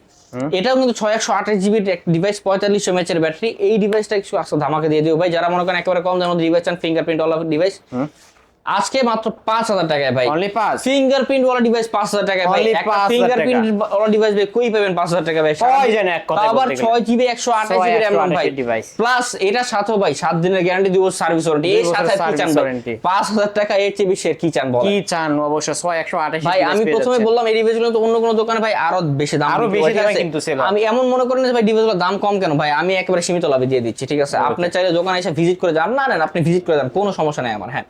Speaker 1: এটাও কিন্তু ছয় একশো আঠাশ জিবির ডিভাইস পঁয়তাল্লিশশো এমএচের ব্যাটারি এই ডিভাইসটা একটু আসতে ধামাকে দিয়ে দিও ভাই যারা মনে করেন একেবারে কম দামের ডিভাইস চান ফিঙ্গারপ্রিন্ট ওয়ালা ডিভাইস আজকে মাত্র পাঁচ হাজার টাকায় ভাই।
Speaker 2: অনলি পাঁচ।
Speaker 1: ফিঙ্গারপ্রিন্ট ওয়ালা ডিভাইস পাঁচ হাজার টাকায় ভাই।
Speaker 2: Only
Speaker 1: একটা
Speaker 2: 5,000
Speaker 1: ফিঙ্গারপ্রিন্ট ওয়ালা ডিভাইস ভাই কই পাবেন পাঁচ হাজার টাকা ভাই?
Speaker 2: পাওয়াই যায় না এক কথায়
Speaker 1: আবার ছয় জিবি একশো আঠাশ জিবি র্যাম
Speaker 2: 128
Speaker 1: ভাই। প্লাস এটার সাথেও ভাই সাত দিনের গ্যারান্টি দিব সার্ভিস ওয়ারেন্টি এই সাথে কি চান ভাই পাঁচ হাজার টাকা এর চেয়ে বেশি কি চান বলেন
Speaker 2: কি চান অবশ্য ছয় একশো আঠাশ
Speaker 1: ভাই আমি প্রথমে বললাম এই ডিভাইসগুলো তো অন্য কোনো দোকানে ভাই আরও বেশি দাম আরও
Speaker 2: বেশি দামে? কিন্তু হয়।
Speaker 1: আমি এমন মনে করেন ভাই ডিভাইসগুলোর দাম কম কেন? ভাই আমি একেবারে সীমিত লাভে দিয়ে দিচ্ছি ঠিক আছে? আপনি চাইলে দোকানে এসে ভিজিট করে যান। না নেন আপনি ভিজিট করে যান কোনো সমস্যা নাই আমার হ্যাঁ।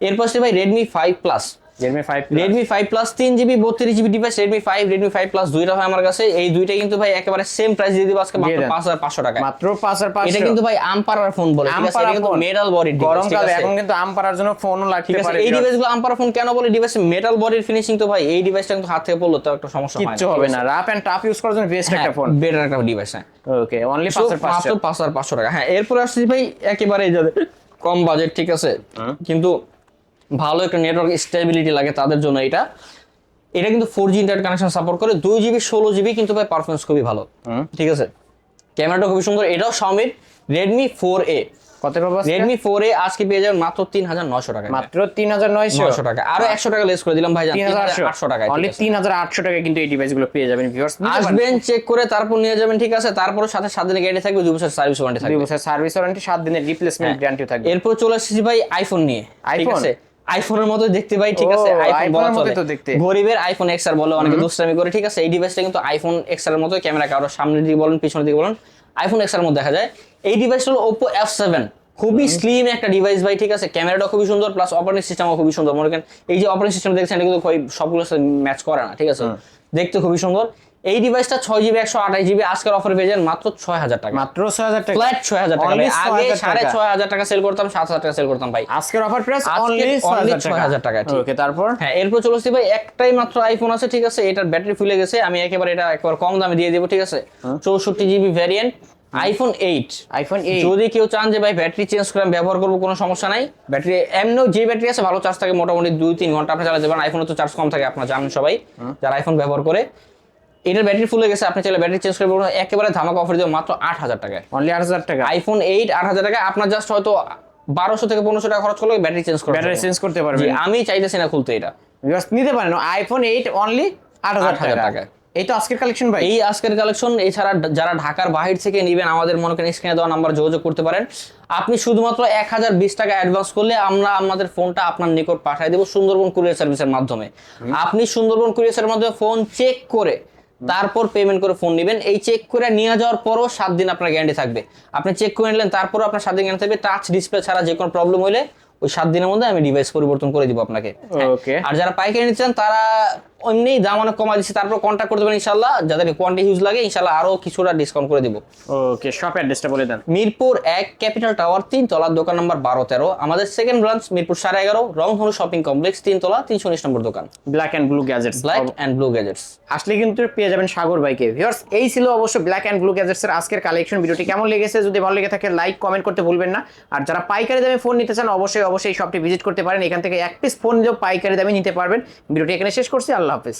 Speaker 1: এরপর হচ্ছে ভাই Redmi five plus
Speaker 2: Redmi five
Speaker 1: Redmi five plus তিন জিবি বত্রিশ GB device Redmi five Redmi five plus দুইটা হয় আমার কাছে। এই দুইটা কিন্তু ভাই একেবারে সেম প্রাইস দিয়ে দিব আজকে মাত্র। পাঁচ হাজার পাঁচশো টাকা
Speaker 2: মাত্র পাঁচ হাজার পাঁচশো।
Speaker 1: এটা কিন্তু ভাই আমপারার ফোন বলে ঠিক আছে? কিন্তু। মেটাল বডির
Speaker 2: গরমকালে এখন কিন্তু আম পাড়ার জন্য ফোনও লাগতে পারে
Speaker 1: এই ডিভাইসগুলো আমপারা ফোন কেন বলে? ডিভাইস মেটাল বডির ফিনিশিং তো ভাই এই ডিভাইসটা কিন্তু হাত থেকে পড়ল তো একটা সমস্যা হয়
Speaker 2: কিচ্ছু হবে না। রাফ এন্ড টাফ ইউজ করার জন্য বেস্ট একটা ফোন
Speaker 1: বেটার একটা ডিভাইস হ্যাঁ।
Speaker 2: ওকে অনলি পাঁচ হাজার পাঁচশো।
Speaker 1: পাঁচ হাজার পাঁচশো টাকা। হ্যাঁ এরপরে আসছি ভাই একেবারে যাদের কম বাজেট ঠিক আছে? কিন্তু ভালো একটা নেটওয়ার্ক স্টেবিলিটি লাগে তাদের জন্য এটা। এটা কিন্তু four G internet connection support করে দুই জিবি ষোলো জিবি কিন্তু ভাই পারফরমেন্স খুবই ভালো। ঠিক আছে? ক্যামেরাটা খুবই সুন্দর এটাও Xiaomi রেডমি ফোর এ
Speaker 2: কত পাবো
Speaker 1: রেডমি ফোর এ আজকে পেয়ে যাবেন মাত্র তিন হাজার নশো টাকা
Speaker 2: মাত্র তিন হাজার নয়শো।
Speaker 1: টাকা আরও একশো টাকা লেস করে দিলাম ভাই
Speaker 2: তিন হাজার
Speaker 1: আটশো। টাকা
Speaker 2: অনলি তিন হাজার আটশো টাকা কিন্তু এই ডিভাইসগুলো পেয়ে যাবেন ভিউয়ার্স
Speaker 1: আসবেন চেক করে তারপর নিয়ে যাবেন ঠিক আছে? তারপর সাথে সাত দিনের গ্যারান্টি থাকবে দুই বছর সার্ভিস ওয়ারেন্টি থাকবে।
Speaker 2: দুই বছর সার্ভিস ওয়ারেন্টি সাত দিনের রিপ্লেসমেন্ট। গ্যারান্টি থাকবে।
Speaker 1: এরপর চলে আসছি ভাই আইফোন নিয়ে ঠিক আছে? আইফোনের মতো দেখতে ভাই ঠিক আছে? আইফোন বলা চলে।
Speaker 2: তো দেখতে।
Speaker 1: গরিবের আইফোন এক্স আর বলে অনেকে দুষ্টামি করে ঠিক আছে? এই ডিভাইসটা কিন্তু আইফোন এক্সের মতো ক্যামেরা কারও সামনের দিকে বলেন পিছনের দিকে বলেন আইফোন এক্সের মধ্যে দেখা যায়। এই ডিভাইসটা হলো ওপো এফ সেভেন খুবই স্লিম একটা ডিভাইস ভাই ঠিক আছে? ক্যামেরাটা খুবই সুন্দর প্লাস অপারেটিং সিস্টেমও খুবই সুন্দর। মনে করেন এই যে অপারেটিং সিস্টেম দেখছেন এটা কিন্তু সবগুলোর সাথে ম্যাচ করে না ঠিক আছে? দেখতে খুবই সুন্দর। এই ডিভাইসটা ছয় জিবি একশো আঠাশ জিবি আজকের অফার পেয়ে যান মাত্র ছয় হাজার টাকা।
Speaker 2: মাত্র ছয় হাজার টাকা।
Speaker 1: ফ্ল্যাট ছয় হাজার টাকা আগে
Speaker 2: 6,000
Speaker 1: সাড়ে
Speaker 2: টাকা।
Speaker 1: ছয় হাজার টাকা সেল করতাম সাত হাজার টাকা সেল করতাম ভাই।
Speaker 2: আজকের অফার প্রাইস অনলি ছয় হাজার
Speaker 1: 6,000 টাকা, ঠিক।
Speaker 2: ওকে তারপর?
Speaker 1: হ্যাঁ এরপর চলে আসছি ভাই একটাই মাত্র আইফোন আছে ঠিক আছে এটার ব্যাটারি ফুলে গেছে আমি একেবারে এটা একবার কম দামে দিয়ে দেবো ঠিক আছে। চৌষট্টি GB variant iPhone eight
Speaker 2: iPhone eight
Speaker 1: যদি কেউ চান যে ভাই ব্যাটারি চেঞ্জ করে আমি ব্যবহার করব কোনো সমস্যা নাই। ব্যাটারি এমনিও যে ব্যাটারি আছে ভালো চার্জ থাকে মোটামুটি দুই তিন ঘণ্টা আপনি চালাতে পারেন। আইফোনে তো চার্জ কম থাকে আপনারা জানেন সবাই। যারা আইফোন ব্যবহার করে এটার ব্যাটারি ফুলে গেছে আপনি চাইলে ব্যাটারি চেঞ্জ করে বলুন একেবারে ধামাকা অফার দেবো মাত্র আট হাজার টাকায়।
Speaker 2: অনলি আট হাজার টাকা।
Speaker 1: আইফোন এইট আট হাজার টাকা আপনার জাস্ট হয়তো বারোশো থেকে পনেরোশো টাকা খরচ করলে ব্যাটারি চেঞ্জ করে
Speaker 2: ব্যাটারি চেঞ্জ করতে পারবে
Speaker 1: আমি চাইতেছি না খুলতে এটা।
Speaker 2: Viewers, নিতে পারেন আইফোন এইট অনলি আট হাজার
Speaker 1: 8,000
Speaker 2: টাকা। এই তো আজকের কালেকশন ভাই।
Speaker 1: এই আজকের কালেকশন এছাড়া যারা ঢাকার বাহির থেকে নেবেন আমাদের মনে করেন স্ক্রিনে দেওয়া নাম্বার যোগাযোগ করতে পারেন। আপনি শুধুমাত্র এক হাজার বিশ টাকা অ্যাডভান্স করলে আমরা আমাদের ফোনটা আপনার নিকট পাঠিয়ে দেবো সুন্দরবন কুরিয়ার সার্ভিসের মাধ্যমে। আপনি সুন্দরবন কুরিয়ার সার্ভিসের মাধ্যমে ফোন চেক করে তারপর পেমেন্ট করে ফোন নেবেন। এই চেক করে নিয়ে যাওয়ার পরও সাত দিন আপনার গ্যারান্টি থাকবে। আপনি চেক করে নিলেন, তারপরও আপনার সাত দিন গ্যারান্টি থাকবে। টাচ ডিসপ্লে ছাড়া যে কোনো প্রবলেম হলে ওই সাত দিনের মধ্যে আমি ডিভাইস পরিবর্তন করে দিব আপনাকে। হ্যাঁ। আর যারা পাইকারি নিতে চান তারা এমনি দাম অনেক কমা দিচ্ছে তারপর কন্ট্যাক্ট করতে পারেন ইনশাল্লাহ যাদের কোয়ান্টিটি ইউজ লাগে ইনশাল্লাহ আরও কিছুটা ডিসকাউন্ট করে দিব।
Speaker 2: ওকে শপ অ্যাড্রেসটা বলে দেন।
Speaker 1: মিরপুর এক ক্যাপিটাল টাওয়ার তিন তলার দোকান নাম্বার বারো তেরো। আমাদের সেকেন্ড ব্রাঞ্চ মিরপুর সাড়ে এগারো রং রংধনু শপিং কমপ্লেক্স তিন তলা তিনশো উনিশ নম্বর দোকান।
Speaker 2: Black and blue gadgets
Speaker 1: black and blue gadgets
Speaker 2: আসলে কিন্তু পেয়ে যাবেন সাগর বাইকে ভিউয়ার্স এই ছিল অবশ্য ব্ল্যাক অ্যান্ড ব্লু গ্যাজেটস এর আজকের কালেকশন ভিডিওটি কেমন লেগেছে? যদি ভালো লেগে থাকে লাইক কমেন্ট করতে ভুলবেন না। আর যারা পাইকারি দামে ফোন নিতে চান অবশ্যই অবশ্যই শপটি ভিজিট করতে পারেন। এখান থেকে এক পিস ফোন পাইকারি দামে নিতে পারবেন। ভিডিওটি এখানে শেষ করছি। আল্লাহ হাফেজ।